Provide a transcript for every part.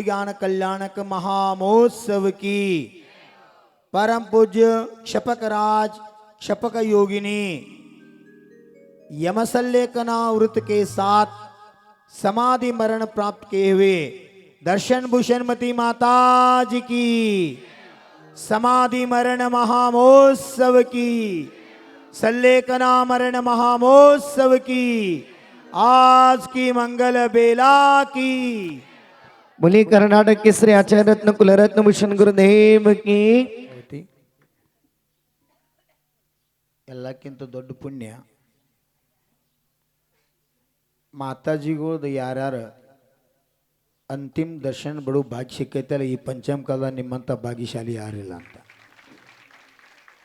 केवल ज्ञान कल्याणक महामहोत्सव की। परम पूज्य क्षपक राज क्षपक योगिनी, यमसल्लेखना व्रत के साथ समाधि मरण प्राप्त किए हुए दर्शन भूषणमती माता जी की। समाधि मरण महामहोत्सव की। सल्लेखना मरण महामहोत्सव की। आज की मंगल बेला की। मुली कर्नाटक केसरी आचार्य रत्न कुलरत्न भूषण गुरुदेव की ಎಲ್ಲಕ್ಕಿಂತ ದೊಡ್ಡ ಪುಣ್ಯ ಮಾತಾಜಿಗಳ್ದು ಯಾರ್ಯಾರು ಅಂತಿಮ ದರ್ಶನ ಬಿಡು ಭಾಗ್ಯ ಸಿಕ್ಕೈತಲ್ಲ ಈ ಪಂಚಮ ಕಾಲದ ನಿಮ್ಮಂಥ ಭಾಗ್ಯಶಾಲಿ ಯಾರಿಲ್ಲ ಅಂತ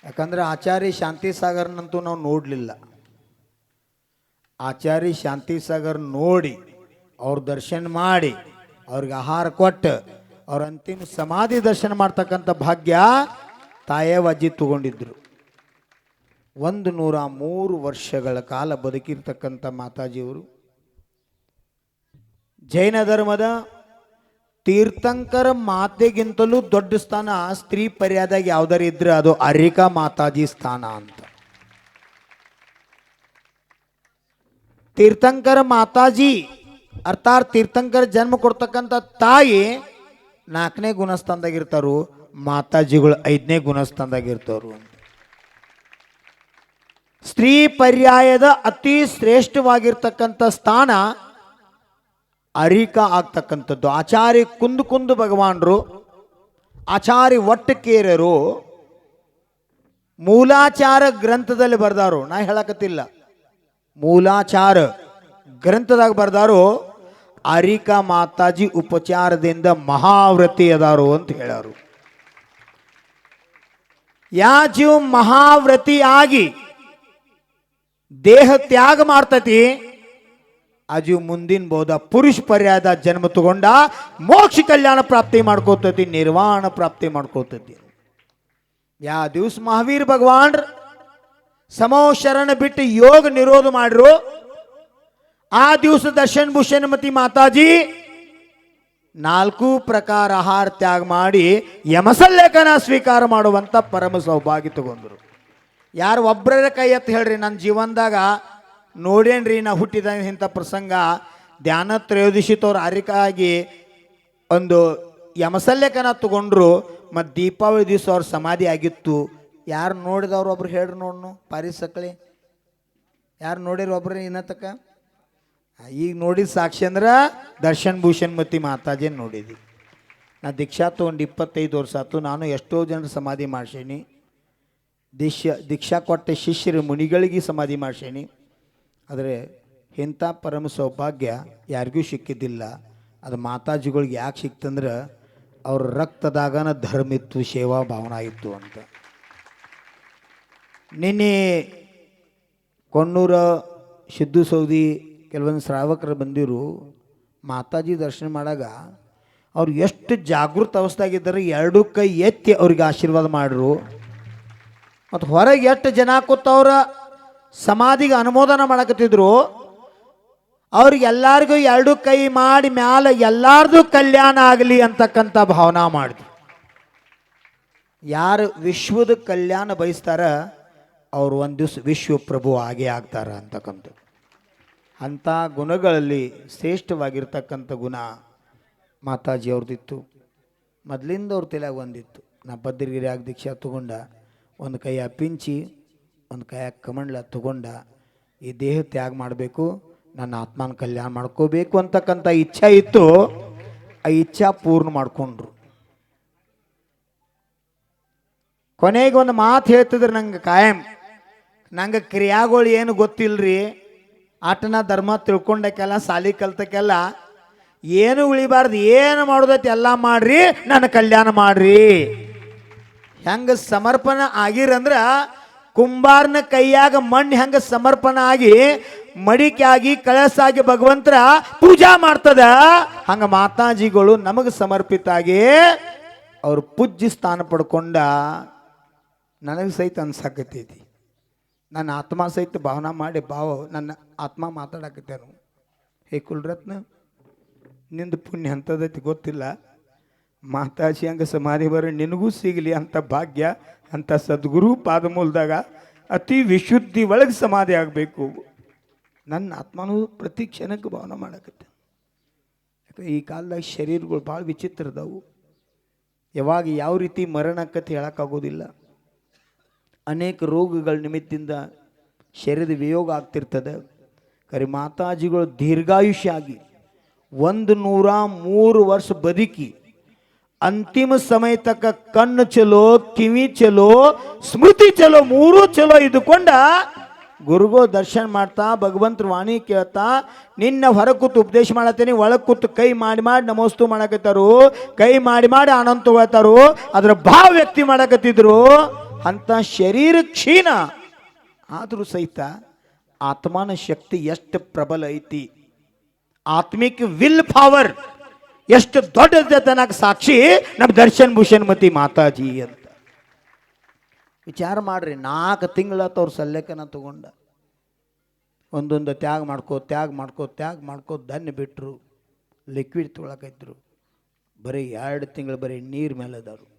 ಯಾಕಂದ್ರೆ ಆಚಾರ್ಯ ಶಾಂತಿ ಸಾಗರ್ನಂತೂ ನಾವು ನೋಡಲಿಲ್ಲ ಆಚಾರ್ಯ ಶಾಂತಿ ಸಾಗರ್ ನೋಡಿ ಅವ್ರ ದರ್ಶನ ಮಾಡಿ ಅವ್ರಿಗೆ ಆಹಾರ ಕೊಟ್ಟು ಅವ್ರ ಅಂತಿಮ ಸಮಾಧಿ ದರ್ಶನ ಮಾಡ್ತಕ್ಕಂಥ ಭಾಗ್ಯ ತಾಯವ್ವಜ್ಜಿ ತಗೊಂಡಿದ್ರು. ಒಂದು ನೂರ ಮೂರು ವರ್ಷಗಳ ಕಾಲ ಬದುಕಿರ್ತಕ್ಕಂಥ ಮಾತಾಜಿಯವರು. ಜೈನ ಧರ್ಮದ ತೀರ್ಥಂಕರ ಮಾತೆಗಿಂತಲೂ ದೊಡ್ಡ ಸ್ಥಾನ ಸ್ತ್ರೀ ಪರ್ಯಾದಾಗ ಯಾವ್ದಾರು ಇದ್ರೆ ಅದು ಅರಿಕಾ ಮಾತಾಜಿ ಸ್ಥಾನ ಅಂತ. ತೀರ್ಥಂಕರ ಮಾತಾಜಿ ಅರ್ಥಾತ್ ತೀರ್ಥಂಕರ ಜನ್ಮ ಕೊಡ್ತಕ್ಕಂಥ ತಾಯಿ ನಾಲ್ಕನೇ ಗುಣಸ್ಥಾನದಾಗಿರ್ತಾರು ಮಾತಾಜಿಗಳು ಐದನೇ ಗುಣಸ್ಥಾನದಾಗಿರ್ತಾರು ಸ್ತ್ರೀ ಪರ್ಯಾಯದ ಅತಿ ಶ್ರೇಷ್ಠವಾಗಿರ್ತಕ್ಕಂಥ ಸ್ಥಾನ ಅರಿಕ ಆಗ್ತಕ್ಕಂಥದ್ದು. ಆಚಾರಿ ಕುಂದು ಕುಂದು ಭಗವಾನರು ಆಚಾರ್ಯ ಒಟ್ಟಕೇರರು ಮೂಲಾಚಾರ ಗ್ರಂಥದಲ್ಲಿ ಬರ್ದಾರು. ನಾ ಹೇಳಕತ್ತಿಲ್ಲ. ಮೂಲಾಚಾರ. ಗ್ರಂಥದಾಗ ಬರ್ದಾರು ಅರಿಕಾ ಮಾತಾಜಿ ಉಪಚಾರದಿಂದ ಮಹಾವ್ರತಿ ಅದಾರು ಅಂತ ಹೇಳಾರು. ಯಾ ಜೀವ ಮಹಾವ್ರತಿ ಆಗಿ ದೇಹ ತ್ಯಾಗ ಮಾಡ್ತತಿ ಅಜು ಮುಂದಿನ ಬೋಧ ಪುರುಷ ಪರ್ಯಾಯದ ಜನ್ಮ ತಗೊಂಡ ಮೋಕ್ಷ ಕಲ್ಯಾಣ ಪ್ರಾಪ್ತಿ ಮಾಡ್ಕೋತತಿ, ನಿರ್ವಾಣ ಪ್ರಾಪ್ತಿ ಮಾಡ್ಕೋತತಿ. ಯಾ ದಿವ್ಸ ಮಹಾವೀರ್ ಭಗವಾನ್ ಸಮೋ ಶರಣ ಬಿಟ್ಟು ಯೋಗ ನಿರೋಧ ಮಾಡ್ರು ಆ ದಿವಸ ದರ್ಶನ್ ಭೂಷಣಮತಿ ಮಾತಾಜಿ ನಾಲ್ಕು ಪ್ರಕಾರ ಆಹಾರ ತ್ಯಾಗ ಮಾಡಿ ಯಮಸಲ್ಲೇಖನ ಸ್ವೀಕಾರ ಮಾಡುವಂತ ಪರಮ ಸೌಭಾಗ್ಯ ತಗೊಂಡ್ರು. ಯಾರು ಒಬ್ಬರ ಕೈ ಎತ್ತು ಹೇಳ್ರಿ ನನ್ನ ಜೀವನದಾಗ ನೋಡೇನ್ರಿ ನಾ ಹುಟ್ಟಿದ ಇಂಥ ಪ್ರಸಂಗ. ಧ್ಯಾನ ತ್ರಯೋದಶಿತವ್ರು ಅರಿಕಾಗಿ ಒಂದು ಯಮಸಲ್ಲೇಖನ ತಗೊಂಡ್ರು ಮತ್ತು ದೀಪಾವಳಿ ದಿವಸ ಅವ್ರ ಸಮಾಧಿ ಆಗಿತ್ತು. ಯಾರು ನೋಡಿದವ್ರು ಒಬ್ರು ಹೇಳ್ರಿ ನೋಡ್ನು ಪಾರಿ ಸಕ್ಳಿ ಯಾರು ನೋಡಿರೋ ಒಬ್ರು ಇನ್ನತಕ್ಕ ಈಗ ನೋಡಿದ ಸಾಕ್ಷಿ ಅಂದ್ರೆ ದರ್ಶನ್ ಭೂಷಣ್ ಮತಿ ಮಾತಾಜೆ ನೋಡಿದ್ವಿ ನಾ ದೀಕ್ಷಾ ತೊಗೊಂಡು ಇಪ್ಪತ್ತೈದು ವರ್ಷ ಆಯ್ತು ನಾನು ಎಷ್ಟೋ ಜನರು ಸಮಾಧಿ ಮಾಡ್ಸೇನಿ. ದೀಕ್ಷಾ ದೀಕ್ಷಾ ಕೊಟ್ಟ ಶಿಷ್ಯರು ಮುನಿಗಳಿಗೆ ಸಮಾಧಿ ಮಾಡ್ಸೇನಿ. ಆದರೆ ಇಂಥ ಪರಮ ಸೌಭಾಗ್ಯ ಯಾರಿಗೂ ಸಿಕ್ಕಿದ್ದಿಲ್ಲ. ಅದು ಮಾತಾಜಿಗಳಿಗೆ ಯಾಕೆ ಸಿಕ್ತಂದ್ರೆ ಅವ್ರ ರಕ್ತದಾಗನ ಧರ್ಮ ಇತ್ತು, ಸೇವಾ ಭಾವನಾ ಇತ್ತು ಅಂತ. ನಿನ್ನೆ ಕೊಣ್ಣೂರ ಸಿದ್ದು ಸೌದಿ ಕೆಲವೊಂದು ಶ್ರಾವಕರು ಬಂದಿರು, ಮಾತಾಜಿ ದರ್ಶನ ಮಾಡಾಗ ಅವ್ರು ಎಷ್ಟು ಜಾಗೃತ ಅವಸ್ಥೆಯಾಗಿದ್ದಾರೆ, ಎರಡು ಕೈ ಎತ್ತಿ ಅವ್ರಿಗೆ ಆಶೀರ್ವಾದ ಮಾಡ್ರು ಮತ್ತು ಹೊರಗೆ ಎಷ್ಟು ಜನ ಕೂತವ್ರ ಸಮಾಧಿಗೆ ಅನುಮೋದನ ಮಾಡಕತ್ತಿದ್ರು ಅವ್ರಿಗೆಲ್ಲರಿಗೂ ಎರಡು ಕೈ ಮಾಡಿ ಮ್ಯಾಲ ಎಲ್ಲಾರ್ದು ಕಲ್ಯಾಣ ಆಗಲಿ ಅಂತಕ್ಕಂಥ ಭಾವನಾ ಮಾಡಿದ್ರು. ಯಾರು ವಿಶ್ವದ ಕಲ್ಯಾಣ ಬಯಸ್ತಾರ, ಅವ್ರು ಒಂದು ದಿವಸ ವಿಶ್ವಪ್ರಭು ಆಗೇ ಆಗ್ತಾರ ಅಂತಕ್ಕಂಥದ್ದು. ಅಂಥ ಗುಣಗಳಲ್ಲಿ ಶ್ರೇಷ್ಠವಾಗಿರ್ತಕ್ಕಂಥ ಗುಣ ಮಾತಾಜಿ ಅವ್ರದ್ದಿತ್ತು ಮೊದಲಿಂದ ಅವ್ರ ತಲೆಯಾಗ ಒಂದಿತ್ತು. ನಾ ಭದ್ರಗಿರಿಯಾಗ ದೀಕ್ಷಾ ತಗೊಂಡ, ಒಂದು ಕೈಯ ಪಿಂಚಿ, ಒಂದು ಕೈಯಾಗ ಕಮಂಡ್ಲ ತಗೊಂಡ, ಈ ದೇಹ ತ್ಯಾಗ ಮಾಡಬೇಕು, ನನ್ನ ಆತ್ಮನ ಕಲ್ಯಾಣ ಮಾಡ್ಕೋಬೇಕು ಅಂತಕ್ಕಂಥ ಇಚ್ಛೆ ಇತ್ತು. ಆ ಇಚ್ಛಾ ಪೂರ್ಣ ಮಾಡಿಕೊಂಡ್ರು. ಕೊನೆಗೆ ಒಂದು ಮಾತು ಹೇಳ್ತಿದ್ರು ನಂಗೆ ಕಾಯಂ. ನಂಗೆ ಕ್ರಿಯಾಗಳು ಏನು ಗೊತ್ತಿಲ್ರಿ? ಆಟನ ಧರ್ಮ ತಿಳ್ಕೊಂಡಕ್ಕೆಲ್ಲ, ಸಾಲಿ ಕಲ್ತಕ್ಕೆಲ್ಲ, ಏನು ಉಳಿಬಾರ್ದು, ಏನು ಮಾಡೋದೈತಿ ಎಲ್ಲ ಮಾಡ್ರಿ, ನನ್ನ ಕಲ್ಯಾಣ ಮಾಡ್ರಿ. ಹೆಂಗೆ ಸಮರ್ಪಣ ಆಗಿರಂದ್ರ, ಕುಂಬಾರನ ಕೈಯಾಗ ಮಣ್ಣು ಹೆಂಗೆ ಸಮರ್ಪಣ ಆಗಿ ಮಡಿಕೆ ಆಗಿ ಕಳಸಾಗಿ ಭಗವಂತರ ಪೂಜಾ ಮಾಡ್ತದ, ಹಂಗ ಮಾತಾಜಿಗಳು ನಮಗೆ ಸಮರ್ಪಿತಾಗಿ ಅವ್ರು ಪೂಜ್ಯ ಸ್ಥಾನ ಪಡ್ಕೊಂಡ, ನನಗೆ ಸಹಿತ ಅನ್ಸಾಕತ್ತೈತಿ. ನನ್ನ ಆತ್ಮ ಸಹಿತ ಭಾವನಾ ಮಾಡಿ ಭಾವ ನನ್ನ ಆತ್ಮ ಮಾತಾಡಕತ್ತೇನು? ಹೇ ಕುಲ್ರತ್ನ, ನಿಂದು ಪುಣ್ಯ ಅಂಥದ್ದೈತಿ ಗೊತ್ತಿಲ್ಲ. ಮಾತಾಜಿ ಹಂಗ ಸಮಾಧಿ ಬರ, ನಿನಗೂ ಸಿಗಲಿ ಅಂತ ಭಾಗ್ಯ, ಅಂತ ಸದ್ಗುರು ಪಾದಮೂಲದಾಗ ಅತಿ ವಿಶುದ್ಧಿ ಒಳಗೆ ಸಮಾಧಿ ಆಗಬೇಕು. ನನ್ನ ಆತ್ಮನೂ ಪ್ರತಿ ಕ್ಷಣಕ್ಕೆ ಭಾವನೆ ಮಾಡಕತ್ತೆ ಯಾಕಂದ್ರೆ ಈ ಕಾಲದಾಗ ಶರೀರಗಳು ಭಾಳ ವಿಚಿತ್ರ ಅದಾವು. ಯಾವಾಗ ಯಾವ ರೀತಿ ಮರಣ ಆಕತಿ ಹೇಳೋಕ್ಕಾಗೋದಿಲ್ಲ. ಅನೇಕ ರೋಗಗಳ ನಿಮಿತ್ತಿಂದ ಶರೀರದ ವಿಯೋಗ ಆಗ್ತಿರ್ತದೆ. ಕರಿ ಮಾತಾಜಿಗಳು ದೀರ್ಘಾಯುಷ್ಯ ಆಗಿ ಒಂದು ನೂರ ಮೂರು ವರ್ಷ ಬದುಕಿ ಅಂತಿಮ ಸಮಯ ತಕ್ಕ ಕಣ್ಣು ಚಲೋ, ಕಿವಿ ಚಲೋ, ಸ್ಮೃತಿ ಚಲೋ, ಮೂರೂ ಚಲೋ ಇದ್ದುಕೊಂಡ ಗುರುಗೋ ದರ್ಶನ ಮಾಡ್ತಾ ಭಗವಂತರ ವಾಣಿ ಕೇಳ್ತಾ, ನಿನ್ನ ಹೊರ ಕೂತು ಉಪದೇಶ ಮಾಡತ್ತೇನೆ, ಒಳಗೆ ಕೂತು ಕೈ ಮಾಡಿ ಮಾಡಿ ನಮೋಸ್ತು ಮಾಡಕತ್ತಾರು, ಕೈ ಮಾಡಿ ಮಾಡಿ ಆನಂದ ತಗೋತಾರು ಅದ್ರ ಭಾವ ವ್ಯಕ್ತಿ ಮಾಡಕತ್ತಿದ್ರು. ಅಂತ ಶರೀರ ಕ್ಷೀಣ. ಆದರೂ ಸಹಿತ ಆತ್ಮನ ಶಕ್ತಿ ಎಷ್ಟು ಪ್ರಬಲ ಐತಿ. ಆತ್ಮಿಕ ವಿಲ್ ಪವರ್ ಎಷ್ಟು ದೊಡ್ಡದಕ್ಕೆ ಸಾಕ್ಷಿ. ನಮ್ಮ ದರ್ಶನ್ ಭೂಷಣ್ ಮತಿ ಮಾತಾಜಿ ಅಂತ. ವಿಚಾರ ಮಾಡ್ರಿ, ನಾಲ್ಕು ತಿಂಗಳ ಅವ್ರ ಸಲ್ಲೇಖನ ತಗೊಂಡ. ಒಂದೊಂದು ತ್ಯಾಗ ಮಾಡ್ಕೋ ತ್ಯಾಗ ಮಾಡ್ಕೋ ತ್ಯಾಗ ಮಾಡ್ಕೋ ದನ್ನ ಬಿಟ್ಟರು ಲಿಕ್ವಿಡ್ ತೊಗೊಳಕೈತರು ಬರೀ ಎರಡು ತಿಂಗಳು ಬರೀ ನೀರು ಮೇಲೆ ಅದಾರು.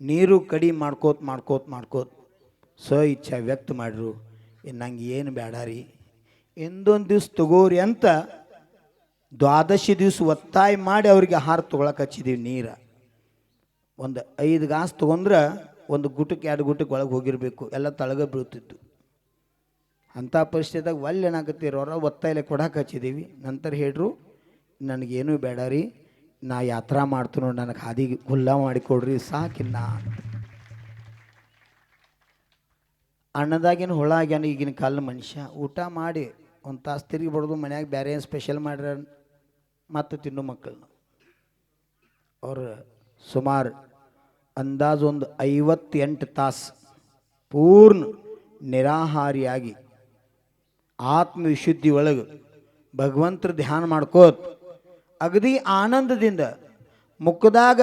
ನೀರು ಕಡಿ ಮಾಡ್ಕೋತ ಮಾಡ್ಕೋತ ಮಾಡ್ಕೋತ ಸ್ವ ಇಚ್ಛೆ ವ್ಯಕ್ತ ಮಾಡ್ರು ನಂಗೆ ಏನು ಬೇಡ ರೀ, ಎಂದೊಂದು ದಿವ್ಸ ತಗೋರಿ ಅಂತ ದ್ವಾದಶಿ ದಿವಸ ಒತ್ತಾಯ ಮಾಡಿ ಅವ್ರಿಗೆ ಆಹಾರ ತೊಗೊಳಕ್ಕೆ ಹಚ್ಚಿದ್ದೀವಿ ನೀರು. ಒಂದು ಐದು ಗಾಸ್ ತೊಗೊಂಡ್ರೆ ಒಂದು ಗುಟಕ್ಕೆ ಎರಡು ಗುಟಕ್ಕೆ ಒಳಗೆ ಹೋಗಿರಬೇಕು, ಎಲ್ಲ ತಳಗ ಬೀಳ್ತಿತ್ತು. ಅಂಥ ಪರಿಸ್ಥಿತಿದಾಗ ಒಲ್ಲೆ ಏನಾಗತ್ತಿರೋರ ಒತ್ತಾಯಿಲೆ ಕೊಡಕ್ಕೆ ಹಚ್ಚಿದ್ದೀವಿ ನಂತರ ಹೇಳ್ರು, ನನಗೇನು ಬೇಡ ರೀ ನಾ ಯಾತ್ರಾ ಮಾಡ್ತು ನೋಡಿ, ನನಗೆ ಹಾದಿ ಹುಲ್ಲ ಮಾಡಿಕೊಡ್ರಿ ಸಾಕಿನ್ನ ಅಣ್ಣದಾಗಿನ ಹುಳ ಆಗ್ಯಾನ, ಈಗಿನ ಕಾಲ ಮನುಷ್ಯ. ಊಟ ಮಾಡಿ, ಒಂದು ತಾಸು ತಿರುಗಿ ಬಡ್ದು, ಮನ್ಯಾಗ ಬೇರೆ ಏನು ಸ್ಪೆಷಲ್ ಮಾಡ್ರ ಮತ್ತು ತಿನ್ನು ಮಕ್ಕಳನ್ನ ಅವ್ರು ಸುಮಾರು ಅಂದಾಜು ಒಂದು ಐವತ್ತೆಂಟು ತಾಸು ಪೂರ್ಣ ನಿರಾಹಾರಿಯಾಗಿ ಆತ್ಮವಿಶುದ್ಧಿ ಒಳಗೆ ಭಗವಂತರ ಧ್ಯಾನ ಮಾಡ್ಕೋತ ಅಗದಿ ಆನಂದದಿಂದ ಮುಖದಾಗ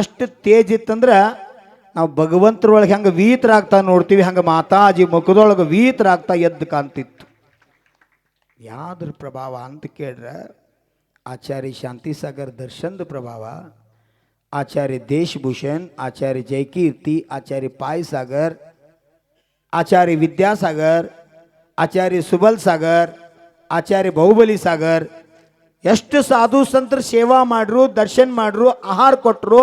ಎಷ್ಟು ತೇಜ್ ಇತ್ತಂದ್ರೆ ನಾವು ಭಗವಂತರೊಳಗೆ ಹೆಂಗೆ ವೀತರಾಗ್ತಾ ನೋಡ್ತೀವಿ, ಹಂಗೆ ಮಾತಾಜಿ ಮುಖದೊಳಗೆ ವೀತರಾಗ್ತಾ ಎದ್ದು ಕಾಣ್ತಿತ್ತು. ಯಾವ್ದ್ರ ಪ್ರಭಾವ ಅಂತ ಕೇಳ್ರೆ, ಆಚಾರ್ಯ ಶಾಂತಿಸಾಗರ್ ದರ್ಶನದ ಪ್ರಭಾವ, ಆಚಾರ್ಯ ದೇಶಭೂಷಣ್, ಆಚಾರ್ಯ ಜಯಕೀರ್ತಿ, ಆಚಾರ್ಯ ಪಾಯ್ ಸಾಗರ್ ಆಚಾರ್ಯ ವಿದ್ಯಾಸಾಗರ್, ಆಚಾರ್ಯ ಸುಬಲ್ ಸಾಗರ್ ಆಚಾರ್ಯ ಬಾಹುಬಲಿ ಸಾಗರ್ ಎಷ್ಟು ಸಾಧು ಸಂತರು ಸೇವಾ ಮಾಡ್ರು, ದರ್ಶನ ಮಾಡ್ರು, ಆಹಾರ ಕೊಟ್ಟರು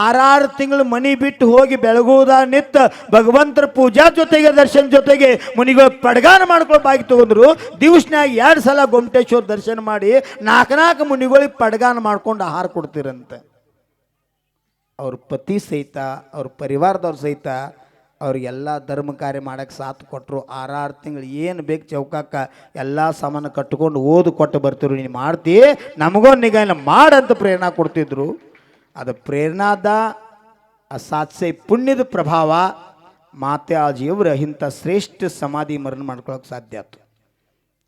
ಆರಾರು ತಿಂಗಳು ಮನಿ ಬಿಟ್ಟು ಹೋಗಿ ಬೆಳಗುವುದ ನಿತ್ತ ಭಗವಂತರ ಪೂಜಾ ಜೊತೆಗೆ, ದರ್ಶನ ಜೊತೆಗೆ ಮುನಿಗಳು ಪಡ್ಗಾನ ಮಾಡ್ಕೊಂಡು ಬಾಗಿ ತಗೊಂಡ್ರು. ದಿವಸನಾಗ ಎರಡು ಸಲ ಗೊಮಟೇಶ್ವರ ದರ್ಶನ ಮಾಡಿ ನಾಲ್ಕು ನಾಲ್ಕು ಮುನಿಗಳಿಗೆ ಪಡ್ಗಾನ ಮಾಡ್ಕೊಂಡು ಆಹಾರ ಕೊಡ್ತೀರಂತೆ. ಅವ್ರ ಪತಿ ಸಹಿತ, ಅವ್ರ ಪರಿವಾರದವ್ರ ಸಹಿತ ಅವ್ರಿಗೆಲ್ಲ ಧರ್ಮ ಕಾರ್ಯ ಮಾಡೋಕ್ಕೆ ಸಾಥ್ ಕೊಟ್ಟರು ಆರಾರು ತಿಂಗಳು ಏನು ಬೇಕು ಚೌಕಕ್ಕ ಎಲ್ಲ ಸಾಮಾನು ಕಟ್ಕೊಂಡು ಓದು ಕೊಟ್ಟು ಬರ್ತಿರು. ನೀನು ಮಾಡ್ತಿ ನಮಗೂ ನಿಗ ಮಾಡಂತ ಪ್ರೇರಣಾ ಕೊಡ್ತಿದ್ರು. ಅದು ಪ್ರೇರಣಾದ ಆ ಸಾತ್ಸೆ ಪುಣ್ಯದ ಪ್ರಭಾವ ಮಾತಾಜಿಯವರ ಇಂಥ ಶ್ರೇಷ್ಠ ಸಮಾಧಿ ಮರಣ ಮಾಡ್ಕೊಳಕ್ಕೆ ಸಾಧ್ಯ ಆಯ್ತು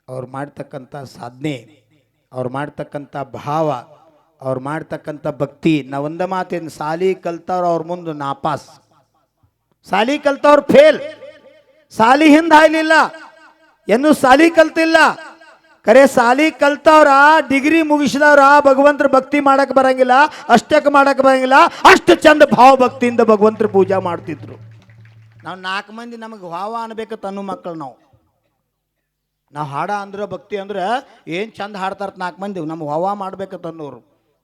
ಅವ್ರು ಮಾಡ್ತಕ್ಕಂಥ ಸಾಧನೆ, ಅವ್ರು ಮಾಡ್ತಕ್ಕಂಥ ಭಾವ, ಅವ್ರು ಮಾಡ್ತಕ್ಕಂಥ ಭಕ್ತಿ ನಾ ಒಂದ ಮಾತೇನು ಸಾಲಿ ಕಲ್ತವ್ರು ಅವ್ರ ಮುಂದೆ ನಾಪಾಸ್. ಸಾಲಿ ಕಲ್ತವ್ರು ಫೇಲ್ ಸಾಲಿ ಹಿಂದೆ ಹಾಯ್ಲಿಲ್ಲ ಏನು ಸಾಲಿ ಕಲ್ತಿಲ್ಲ. ಕರೆ ಸಾಲಿ ಕಲ್ತವ್ರ, ಡಿಗ್ರಿ ಮುಗಿಸಿದವ್ರ, ಭಗವಂತರ ಭಕ್ತಿ ಮಾಡಕ್ ಬರಂಗಿಲ್ಲ ಅಷ್ಟಕ್ಕೆ ಮಾಡಕ್ ಬರಂಗಿಲ್ಲ, ಅಷ್ಟು ಚಂದ ಭಾವ ಭಕ್ತಿಯಿಂದ ಭಗವಂತರ ಪೂಜಾ ಮಾಡ್ತಿದ್ರು. ನಾವು ನಾಲ್ಕು ಮಂದಿ ನಮಗೆ ಭಾವ ಅನ್ಬೇಕು ತನ್ನ ಮಕ್ಕಳು ನಾವು. ನಾವು ಹಾಡ ಅಂದ್ರೆ, ಭಕ್ತಿ ಅಂದ್ರೆ ಏನು ಚಂದ ಹಾಡ್ತಾರ ನಾಲ್ಕು ಮಂದಿ ನಮ್ಮ ಹವಾ ಮಾಡ್ಬೇಕಂತ ಅನ್ನೋರು.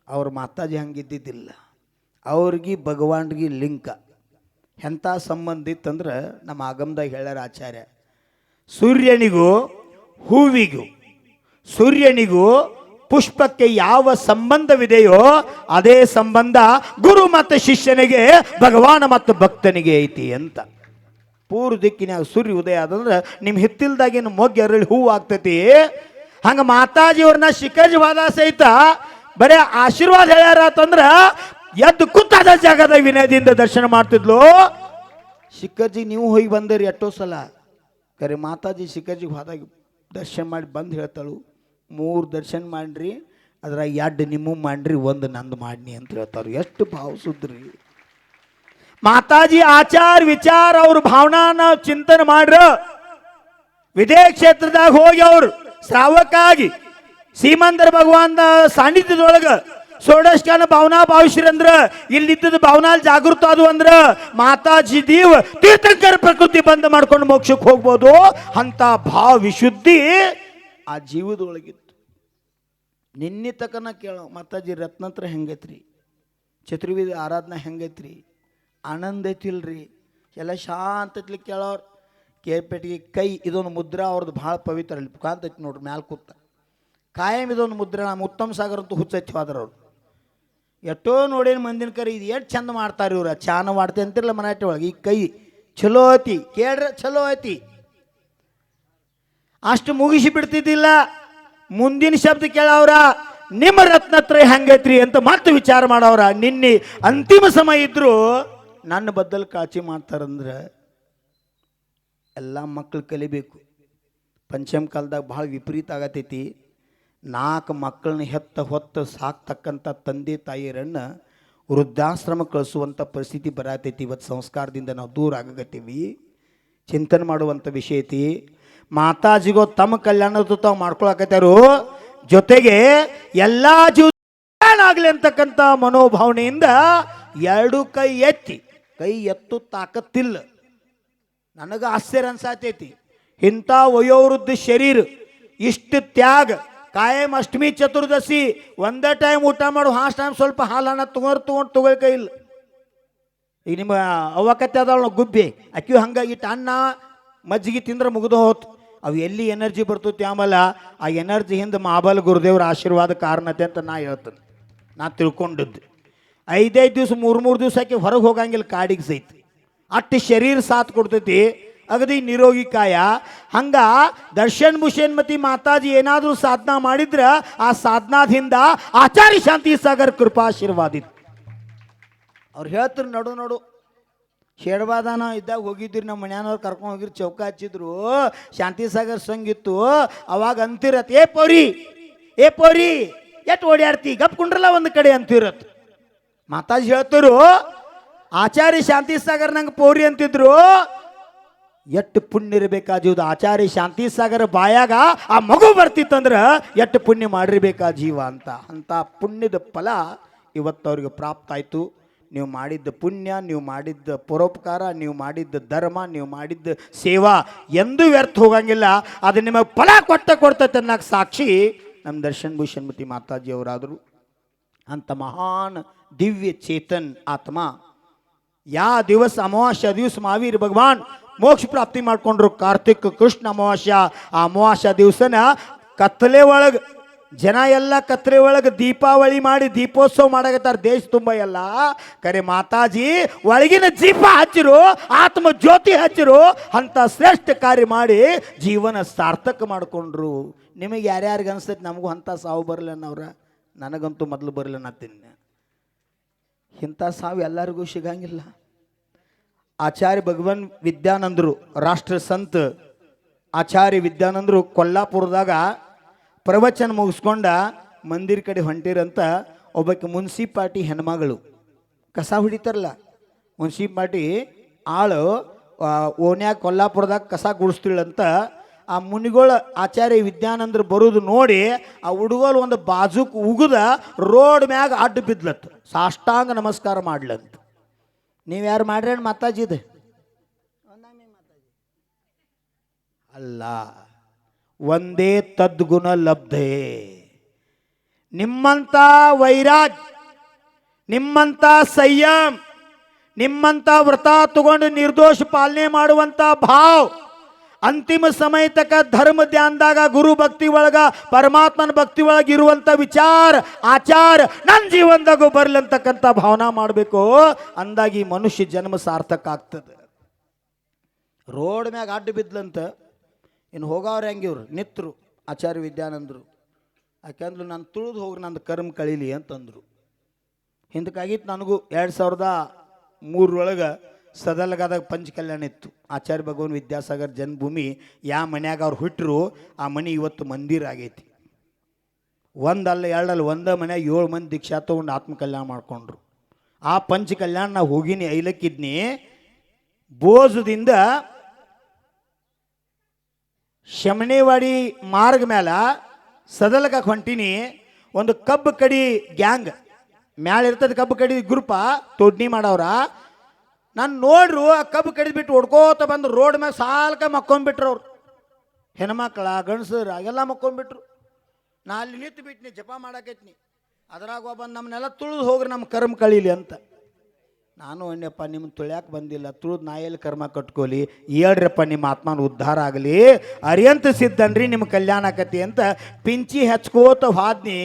ಅವ್ರ ಮಾತಾಜಿ ಹಂಗಿದ್ದಿದ್ದಿಲ್ಲ. ಅವ್ರಿಗೆ ಭಗವಾನ್ಗೆ ಲಿಂಕ. ಎಂಥ ಸಂಬಂಧ ಇತ್ತಂದ್ರೆ ನಮ್ಮ ಆಗಮದಾಗ ಹೇಳ್ಯಾರ ಆಚಾರ್ಯ, ಸೂರ್ಯನಿಗೂ ಹೂವಿಗೂ, ಸೂರ್ಯನಿಗೂ ಪುಷ್ಪಕ್ಕೆ ಯಾವ ಸಂಬಂಧವಿದೆಯೋ ಅದೇ ಸಂಬಂಧ ಗುರು ಮತ್ತು ಶಿಷ್ಯನಿಗೆ, ಭಗವಾನ ಮತ್ತು ಭಕ್ತನಿಗೆ ಐತಿ ಅಂತ. ಪೂರ್ವ ದಿಕ್ಕಿನಾಗ ಸೂರ್ಯ ಉದಯ ಆದಂದ್ರೆ ನಿಮ್ಮ ಹಿತ್ತಿಲ್ದಾಗಿನ ಮೊಗ್ಗೆ ಅರಳಿ ಹೂವು ಆಗ್ತೈತಿ. ಹಂಗೆ ಮಾತಾಜಿಯವ್ರನ್ನ ಶಿಖರ್ಜವಾದ ಸಹಿತ ಬರೇ ಆಶೀರ್ವಾದ ಹೇಳ್ಯಾರ ಅಂತಂದ್ರ ಎದ್ದು ಕುತ್ತಾದ ಜಾಗದ ವಿನಯದಿಂದ ದರ್ಶನ ಮಾಡ್ತಿದ್ಲು. ಶಿಖರ್ಜಿ, ನೀವು ಹೋಗಿ ಬಂದಿರಿ ಎಷ್ಟೋ ಸಲ. ಕರೆ ಮಾತಾಜಿ ಶಿಖರ್ಜಿಗೆ ಹೋದಾಗ ದರ್ಶನ ಮಾಡಿ ಬಂದು ಹೇಳ್ತಾಳು. ಮೂರು ದರ್ಶನ ಮಾಡ್ರಿ, ಅದ್ರಾಗ ಎರಡು ನಿಮ್ಮ ಮಾಡ್ರಿ, ಒಂದು ನಂದು ಮಾಡಿನಿ ಅಂತ ಹೇಳ್ತಾರೆ. ಎಷ್ಟು ಭಾವಿಸಿದ್ರಿ ಮಾತಾಜಿ, ಆಚಾರ, ವಿಚಾರ, ಅವ್ರ ಭಾವನಾನ ಚಿಂತನೆ ಮಾಡ್ರ. ವಿದೇ ಕ್ಷೇತ್ರದಾಗ ಹೋಗಿ ಅವ್ರು ಶ್ರಾವಕ್ಕಾಗಿ ಸೀಮಂತರ ಭಗವಾನ್ ಸಾನ್ನಿಧ್ಯದೊಳಗ ಸೋಡಸ್ಕಾನ ಭಾವನಾ ಭಾವಿಸ್ರಂದ್ರ ಇಲ್ಲಿದ್ದದ ಭಾವನಾ ಜಾಗೃತ ಅದು ಅಂದ್ರ, ಮಾತಾಜಿ ದೇವ್ ತೀರ್ಥಂಕರ ಪ್ರಕೃತಿ ಬಂದ್ ಮಾಡ್ಕೊಂಡು ಮೋಕ್ಷಕ್ಕೆ ಹೋಗ್ಬೋದು. ಅಂತ ಭಾವ ವಿಶುದ್ಧಿ ಆ ಜೀವದೊಳಗಿತ್ತು. ನಿನ್ನೆ ತಕನ ಕೇಳ, ಮಾತಾಜಿ ರತ್ನತ್ರ ಹೆಂಗೈತ್ರಿ? ಚತುರ್ವೇದಿ ಆರಾಧನೆ ಹೆಂಗೈತ್ರಿ? ಆನಂದ ಐತಿಲ್ರಿ? ಎಲ್ಲ ಶಾಂತ ಐತ್ಲಿ ಕೇಳೋರು. ಕೇರ್ಪೇಟಿಗೆ ಕೈ, ಇದೊಂದು ಮುದ್ರಾ ಅವ್ರದ್ದು ಭಾಳ ಪವಿತ್ರ. ಅಲ್ಲಿ ಕಾಂತ ಐತಿ ನೋಡ್ರಿ, ಮ್ಯಾಲ ಕೂತ. ಕಾಯಂ ಇದೊಂದು ಮುದ್ರೆ, ನಮ್ಮ ಉತ್ತಮ ಸಾಗರ್ ಅಂತೂ ಹುಚ್ಚೈತಿ ಹೋದ್ರ ಎಷ್ಟೋ ನೋಡೇನು ಮಂದಿನ ಕರೆ ಇದು ಎಷ್ಟು ಚಂದ ಮಾಡ್ತಾರೆ ಇವ್ರು? ಚಾನ ಮಾಡ್ತೆ ಅಂತಿರಲ್ಲ ಮರಾಠಿ ಒಳಗೆ. ಈ ಕೈ ಚಲೋ ಐತಿ. ಕೇಳ್ರೆ ಚಲೋ ಐತಿ. ಅಷ್ಟು ಮುಗಿಸಿ ಬಿಡ್ತಿದ್ದಿಲ್ಲ. ಮುಂದಿನ ಶಬ್ದ ಕೇಳವ್ರ, ನಿಮ್ಮ ರತ್ನತ್ರ ಹೆಂಗೈತ್ರಿ? ಅಂತ ಮತ್ತೆ ವಿಚಾರ ಮಾಡವ್ರ. ನಿನ್ನೆ ಅಂತಿಮ ಸಮಯ ಇದ್ರು ನನ್ನ ಬದ್ದಲ್ ಕಾಚಿ ಮಾಡ್ತಾರಂದ್ರೆ ಎಲ್ಲ ಮಕ್ಕಳು ಕಲಿಬೇಕು. ಪಂಚಮ ಕಾಲದಾಗ ಭಾಳ ವಿಪರೀತ ಆಗತೈತಿ. ನಾಲ್ಕು ಮಕ್ಕಳನ್ನ ಹೆತ್ತ ಹೊತ್ತು ಸಾಕ್ತಕ್ಕಂಥ ತಂದೆ ತಾಯಿಯರನ್ನ ವೃದ್ಧಾಶ್ರಮ ಕಳಿಸುವಂಥ ಪರಿಸ್ಥಿತಿ ಬರತೈತಿ. ಇವತ್ತು ಸಂಸ್ಕಾರದಿಂದ ನಾವು ದೂರ ಆಗಕತ್ತೀವಿ. ಚಿಂತನೆ ಮಾಡುವಂಥ ವಿಷಯ ಐತಿ. ಮಾತಾಜಿಗೋ ತಮ್ಮ ಕಲ್ಯಾಣದ ತಾವು ಮಾಡ್ಕೊಳಕತ್ತಾರು ಜೊತೆಗೆ ಎಲ್ಲ ಜೀವ ಆಗಲಿ ಅಂತಕ್ಕಂಥ ಮನೋಭಾವನೆಯಿಂದ ಎರಡು ಕೈ ಎತ್ತಿ, ಕೈ ಎತ್ತು ತಾಕತ್ತಿಲ್ಲ. ನನಗೆ ಆಶ್ಚರ್ಯ ಅನ್ಸಾತೈತಿ. ಇಂಥ ವಯೋವೃದ್ಧ ಶರೀರ ಇಷ್ಟು ತ್ಯಾಗ ಕಾಯಂ ಅಷ್ಟಮಿ ಚತುರ್ದಶಿ, ಒಂದೇ ಟೈಮ್ ಊಟ ಮಾಡು ಹಾಸ್ ಟೈಮ್ ಸ್ವಲ್ಪ ಹಾಲನ್ನ ತಗೊಂಡು ತೊಗೊಂಡು ತಗೊಳ್ಕ ಇಲ್ಲ. ಈಗ ನಿಮ್ಮ ಅವಕತ್ತೆ ಅದಾಳ ಗುಬ್ಬಿ ಅಕ್ಕಿ ಹಂಗಾಗಿ ಇಟ್ಟು ಅನ್ನ ಮಜ್ಜಿಗೆ ತಿಂದ್ರೆ ಮುಗಿದು ಹೋತು. ಅವು ಎಲ್ಲಿ ಎನರ್ಜಿ ಬರ್ತೈತಿ ಆಮೇಲೆ ಆ ಎನರ್ಜಿ ಹಿಂದೆ ಮಾಬಲ್ ಗುರುದೇವ್ರ ಆಶೀರ್ವಾದ ಕಾರಣತೆ ಅಂತ ನಾ ಹೇಳ್ತೇನೆ. ನಾ ತಿಳ್ಕೊಂಡಿದ್ದು. ಐದೈದು ದಿವಸ, ಮೂರು ಮೂರು ದಿವಸಕ್ಕೆ ಹೊರಗೆ ಹೋಗಂಗಿಲ್ಲ, ಕಾಡಿಗೆ ಸಹಿತ. ಅಷ್ಟು ಶರೀರ ಸಾಥ್ ಕೊಡ್ತೈತಿ. ಅಗದಿ ನಿರೋಗಿ ಕಾಯ. ಹಂಗ ದರ್ಶನ್ ಭೂಷಣ್ ಮತಿ ಮಾತಾಜಿ ಏನಾದರೂ ಸಾಧನಾ ಮಾಡಿದ್ರ ಆ ಸಾಧನಾದಿಂದ ಆಚಾರ್ಯ ಶಾಂತಿ ಸಾಗರ್ ಕೃಪಾಶೀರ್ವಾದ ಇತ್ತು ಅವ್ರು ಹೇಳ್ತಾರೆ ನಡು ನಡು, ಶೇಡ್ಬಾದಾನ ಇದ್ದಾಗ ಹೋಗಿದ್ರಿ ನಮ್ಮ ಮನೆಯವ್ರು ಕರ್ಕೊಂಡು ಹೋಗಿರಿ, ಚೌಕ ಹಚ್ಚಿದ್ರು, ಶಾಂತಿ ಸಾಗರ್ ಸಂಗಿತ್ತು ಅವಾಗ ಅಂತಿರತ್, ಏ ಪೌರಿ ಏ ಪೌರಿ ಎಟ್ ಓಡ್ಯಾಡ್ತಿ, ಗಪ್ ಕುಂಡ್ರಲ್ಲ ಒಂದು ಕಡೆ ಅಂತಿರತ್. ಮಾತಾಜಿ ಹೇಳ್ತರು ಆಚಾರ್ಯ ಶಾಂತಿ ಸಾಗರ್ ನಂಗೆ ಪೌರಿ ಅಂತಿದ್ರು ಎಷ್ಟು ಪುಣ್ಯ ಇರಬೇಕಾಜೀವದ ಆಚಾರ್ಯ ಶಾಂತಿ ಸಾಗರ ಬಾಯಾಗ ಆ ಮಗು ಬರ್ತಿತ್ತಂದ್ರೆ ಎಷ್ಟು ಪುಣ್ಯ ಮಾಡಿರ್ಬೇಕಾ ಜೀವ ಅಂತ. ಅಂತ ಪುಣ್ಯದ ಫಲ ಇವತ್ತು ಅವ್ರಿಗೆ ಪ್ರಾಪ್ತ ಆಯಿತು ನೀವು ಮಾಡಿದ್ದ ಪುಣ್ಯ, ನೀವು ಮಾಡಿದ್ದ ಪರೋಪಕಾರ, ನೀವು ಮಾಡಿದ್ದ ಧರ್ಮ, ನೀವು ಮಾಡಿದ್ದ ಸೇವಾ ಎಂದೂ ವ್ಯರ್ಥ ಹೋಗಂಗಿಲ್ಲ. ಅದು ನಿಮಗೆ ಫಲ ಕೊಟ್ಟ ಕೊಡ್ತೈತೆ ಅನ್ನೋಕೆ ಸಾಕ್ಷಿ ನಮ್ಮ ದರ್ಶನ್ ಭೂಷಣ್ಮತಿ ಮಾತಾಜಿಯವರಾದರು ಅಂತ ಮಹಾನ್ ದಿವ್ಯ ಚೇತನ್ ಆತ್ಮ. ಯಾ ದಿವಸ ಅಮಾವಾಸ್ಯ ದಿವಸ ಮಹಾವೀರ ಭಗವಾನ್ ಮೋಕ್ಷ ಪ್ರಾಪ್ತಿ ಮಾಡ್ಕೊಂಡ್ರು ಕಾರ್ತಿಕ್ ಕೃಷ್ಣ ಅಮಾವಾಸ್ಯ. ಆ ಅಮಾವಾಸ್ಯ ದಿವಸನ ಕತ್ತಲೆ ಒಳಗೆ, ಜನ ಎಲ್ಲ ಕತ್ತಲೆ ಒಳಗೆ ದೀಪಾವಳಿ ಮಾಡಿ ದೀಪೋತ್ಸವ ಮಾಡಕತ್ತಾರ. ದೇಶ ತುಂಬ ಎಲ್ಲ. ಕರೆ ಮಾತಾಜಿ, ಒಳಗಿನ ದೀಪ ಹಚ್ಚಿರು, ಆತ್ಮ ಜ್ಯೋತಿ ಹಚ್ಚಿರು, ಅಂತ ಶ್ರೇಷ್ಠ ಕಾರ್ಯ ಮಾಡಿ ಜೀವನ ಸಾರ್ಥಕ ಮಾಡಿಕೊಂಡ್ರು. ನಿಮಗೆ ಯಾರ್ಯಾರಿಗೆ ಅನಿಸ್ತೈತೆ ನಮಗೂ ಅಂಥ ಸಾವು ಬರಲ್ಲ ಅವ್ರ ನನಗಂತೂ ಮೊದಲು ತಿನ್ನ ಇಂಥ ಸಾವು ಎಲ್ಲರಿಗೂ ಸಿಗಂಗಿಲ್ಲ. ಆಚಾರ್ಯ ಭಗವನ್ ವಿದ್ಯಾನಂದರು, ರಾಷ್ಟ್ರ ಸಂತ ಆಚಾರ್ಯ ವಿದ್ಯಾನಂದರು ಕೊಲ್ಲಾಪುರದಾಗ ಪ್ರವಚನ ಮುಗಿಸ್ಕೊಂಡ ಮಂದಿರ ಕಡೆ ಹೊಂಟಿರಂತ ಒಬ್ಬಕ್ಕೆ ಮುನ್ಸಿಪಾಲ್ಟಿ ಹೆಣ್ಮಗಳು. ಕಸ ಹೊಡಿತಾರಲ್ಲ ಮುನ್ಸಿಪಾಲ್ಟಿ ಆಳು ಓನ್ಯಾಗ ಕೊಲ್ಲಾಪುರದಾಗ ಕಸ ಗುಡಿಸ್ತಿಳಂತ ಆ ಮುನಿಗಳ ಆಚಾರ್ಯ ವಿದ್ಯಾನಂದ್ರ ಬರೋದು ನೋಡಿ ಆ ಹುಡುಗರು ಒಂದು ಬಾಜುಕ್ ಉಗುದ ರೋಡ್ ಮ್ಯಾಗ ಅಡ್ಡ ಬಿದ್ಲತ್ತು. ಸಾಷ್ಟಾಂಗ ನಮಸ್ಕಾರ ಮಾಡ್ಲಂತ. ನೀವು ಯಾರು ಮಾಡ್ರೇನು ಮಾತಾಜಿದ ಅಲ್ಲ, ಒಂದೇ ತದ್ಗುಣ ಲಬ್ಧೆ. ನಿಮ್ಮಂತ ವೈರಾಜ್, ನಿಮ್ಮಂತ ಸಂಯಮ್ ನಿಮ್ಮಂತ ವ್ರತ ತಗೊಂಡು ನಿರ್ದೋಷ ಪಾಲನೆ ಮಾಡುವಂತ ಭಾವ್ ಅಂತಿಮ ಸಮಯ ತಕ್ಕ ಧರ್ಮ ಧ್ಯಾನದಾಗ ಗುರು ಭಕ್ತಿ ಒಳಗ ಪರಮಾತ್ಮನ ಭಕ್ತಿ ಒಳಗ ಇರುವಂತ ವಿಚಾರ, ಆಚಾರ ನನ್ನ ಜೀವನದಾಗೂ ಬರ್ಲಂತಕ್ಕಂಥ ಭಾವನಾ ಮಾಡಬೇಕು. ಅಂದಾಗಿ ಮನುಷ್ಯ ಜನ್ಮ ಸಾರ್ಥಕ ಆಗ್ತದೆ. ರೋಡ್ ಮ್ಯಾಗ ಅಡ್ಡ ಬಿದ್ಲಂತ ಇನ್ನು ಹೋಗವ್ರು ಹೆಂಗಿವ್ರು ನಿತ್ರು, ಆಚಾರ್ಯ ವಿದ್ಯಾನಂದರು. ಯಾಕೆಂದ್ರು ನಾನು ತುಳಿದು ಹೋಗ್ರಿ, ನಂದು ಕರ್ಮ ಕಳೀಲಿ ಅಂತಂದರು. ಹಿಂದಕ್ಕಾಗಿತ್ತು ನನಗೂ ಎರಡು ಸಾವಿರದ ಮೂರರೊಳಗೆ ಸದಲಗಾದಾಗ ಪಂಚ ಕಲ್ಯಾಣ ಇತ್ತು. ಆಚಾರ್ಯ ಭಗವಾನ್ ವಿದ್ಯಾಸಾಗರ್ ಜನ್ಮಭೂಮಿ ಯಾವ ಮನ್ಯಾಗ ಅವ್ರು ಹುಟ್ಟರು ಆ ಮನೆ ಇವತ್ತು ಮಂದಿರ ಆಗೈತಿ. ಒಂದಲ್ಲ ಎರಡಲ್ಲ, ಒಂದ ಮನ್ಯಾಗ ಏಳು ಮಂದಿ ದೀಕ್ಷಾ ತೊಗೊಂಡು ಆತ್ಮಕಲ್ಯಾಣ ಮಾಡ್ಕೊಂಡ್ರು. ಆ ಪಂಚ ಕಲ್ಯಾಣ ನಾವು ಹೋಗಿನಿ, ಐಲಕ್ಕಿದ್ನಿ. ಬೋಜದಿಂದ ಶಮನೇವಾಡಿ ಮಾರ್ಗ ಮ್ಯಾಲ ಸದಲಕ ಹೊಂಟಿನಿ. ಒಂದು ಕಬ್ಬು ಕಡಿ ಗ್ಯಾಂಗ್. ಮ್ಯಾಲ ಇರ್ತದ ಕಬ್ಬು ಕಡಿ ಗ್ರೂಪ, ತೊಡ್ನಿ ಮಾಡವ್ರ. ನಾನು ನೋಡ್ರು ಆ ಕಬ್ಬು ಕಡಿದ್ಬಿಟ್ಟು ಹೊಡ್ಕೋತ ಬಂದು ರೋಡ್ ಮ್ಯಾಗ ಸಾಲ್ಕ ಮಕ್ಕೊಂಡ್ಬಿಟ್ರು ಅವ್ರು. ಹೆಣ್ಮಕ್ಳ, ಗಂಡಸರ, ಎಲ್ಲ ಮಕ್ಕೊಂಡ್ಬಿಟ್ರು ನಾ ಅಲ್ಲಿ ನಿಂತು ಬಿಟ್ನಿ ಜಪ ಮಾಡಾಕೈತ್ನಿ. ಅದ್ರಾಗ ಒಬ್ಬ ನಮ್ಮನ್ನೆಲ್ಲ ತುಳಿದು ಹೋಗ್ರಿ ನಮ್ಮ ಕರ್ಮ ಕಳೀಲಿ ಅಂತ. ನಾನು ಅಣ್ಣಪ್ಪ ನಿಮ್ಮ ತುಳ್ಯಾಕೆ ಬಂದಿಲ್ಲ. ತುಳಿದು ನಾ ಎಲ್ಲಿ ಕರ್ಮ ಕಟ್ಕೋಲಿ? ಹೇಳ್ರಪ್ಪ, ನಿಮ್ಮ ಆತ್ಮನ ಉದ್ಧಾರ ಆಗಲಿ. ಅರಿಯಂತ ಸಿದ್ಧನ್ರಿ ನಿಮ್ಮ ಕಲ್ಯಾಣ ಆಕತಿ ಅಂತ ಪಿಂಚಿ ಹಚ್ಕೋತ ಹಾದ್ನಿ.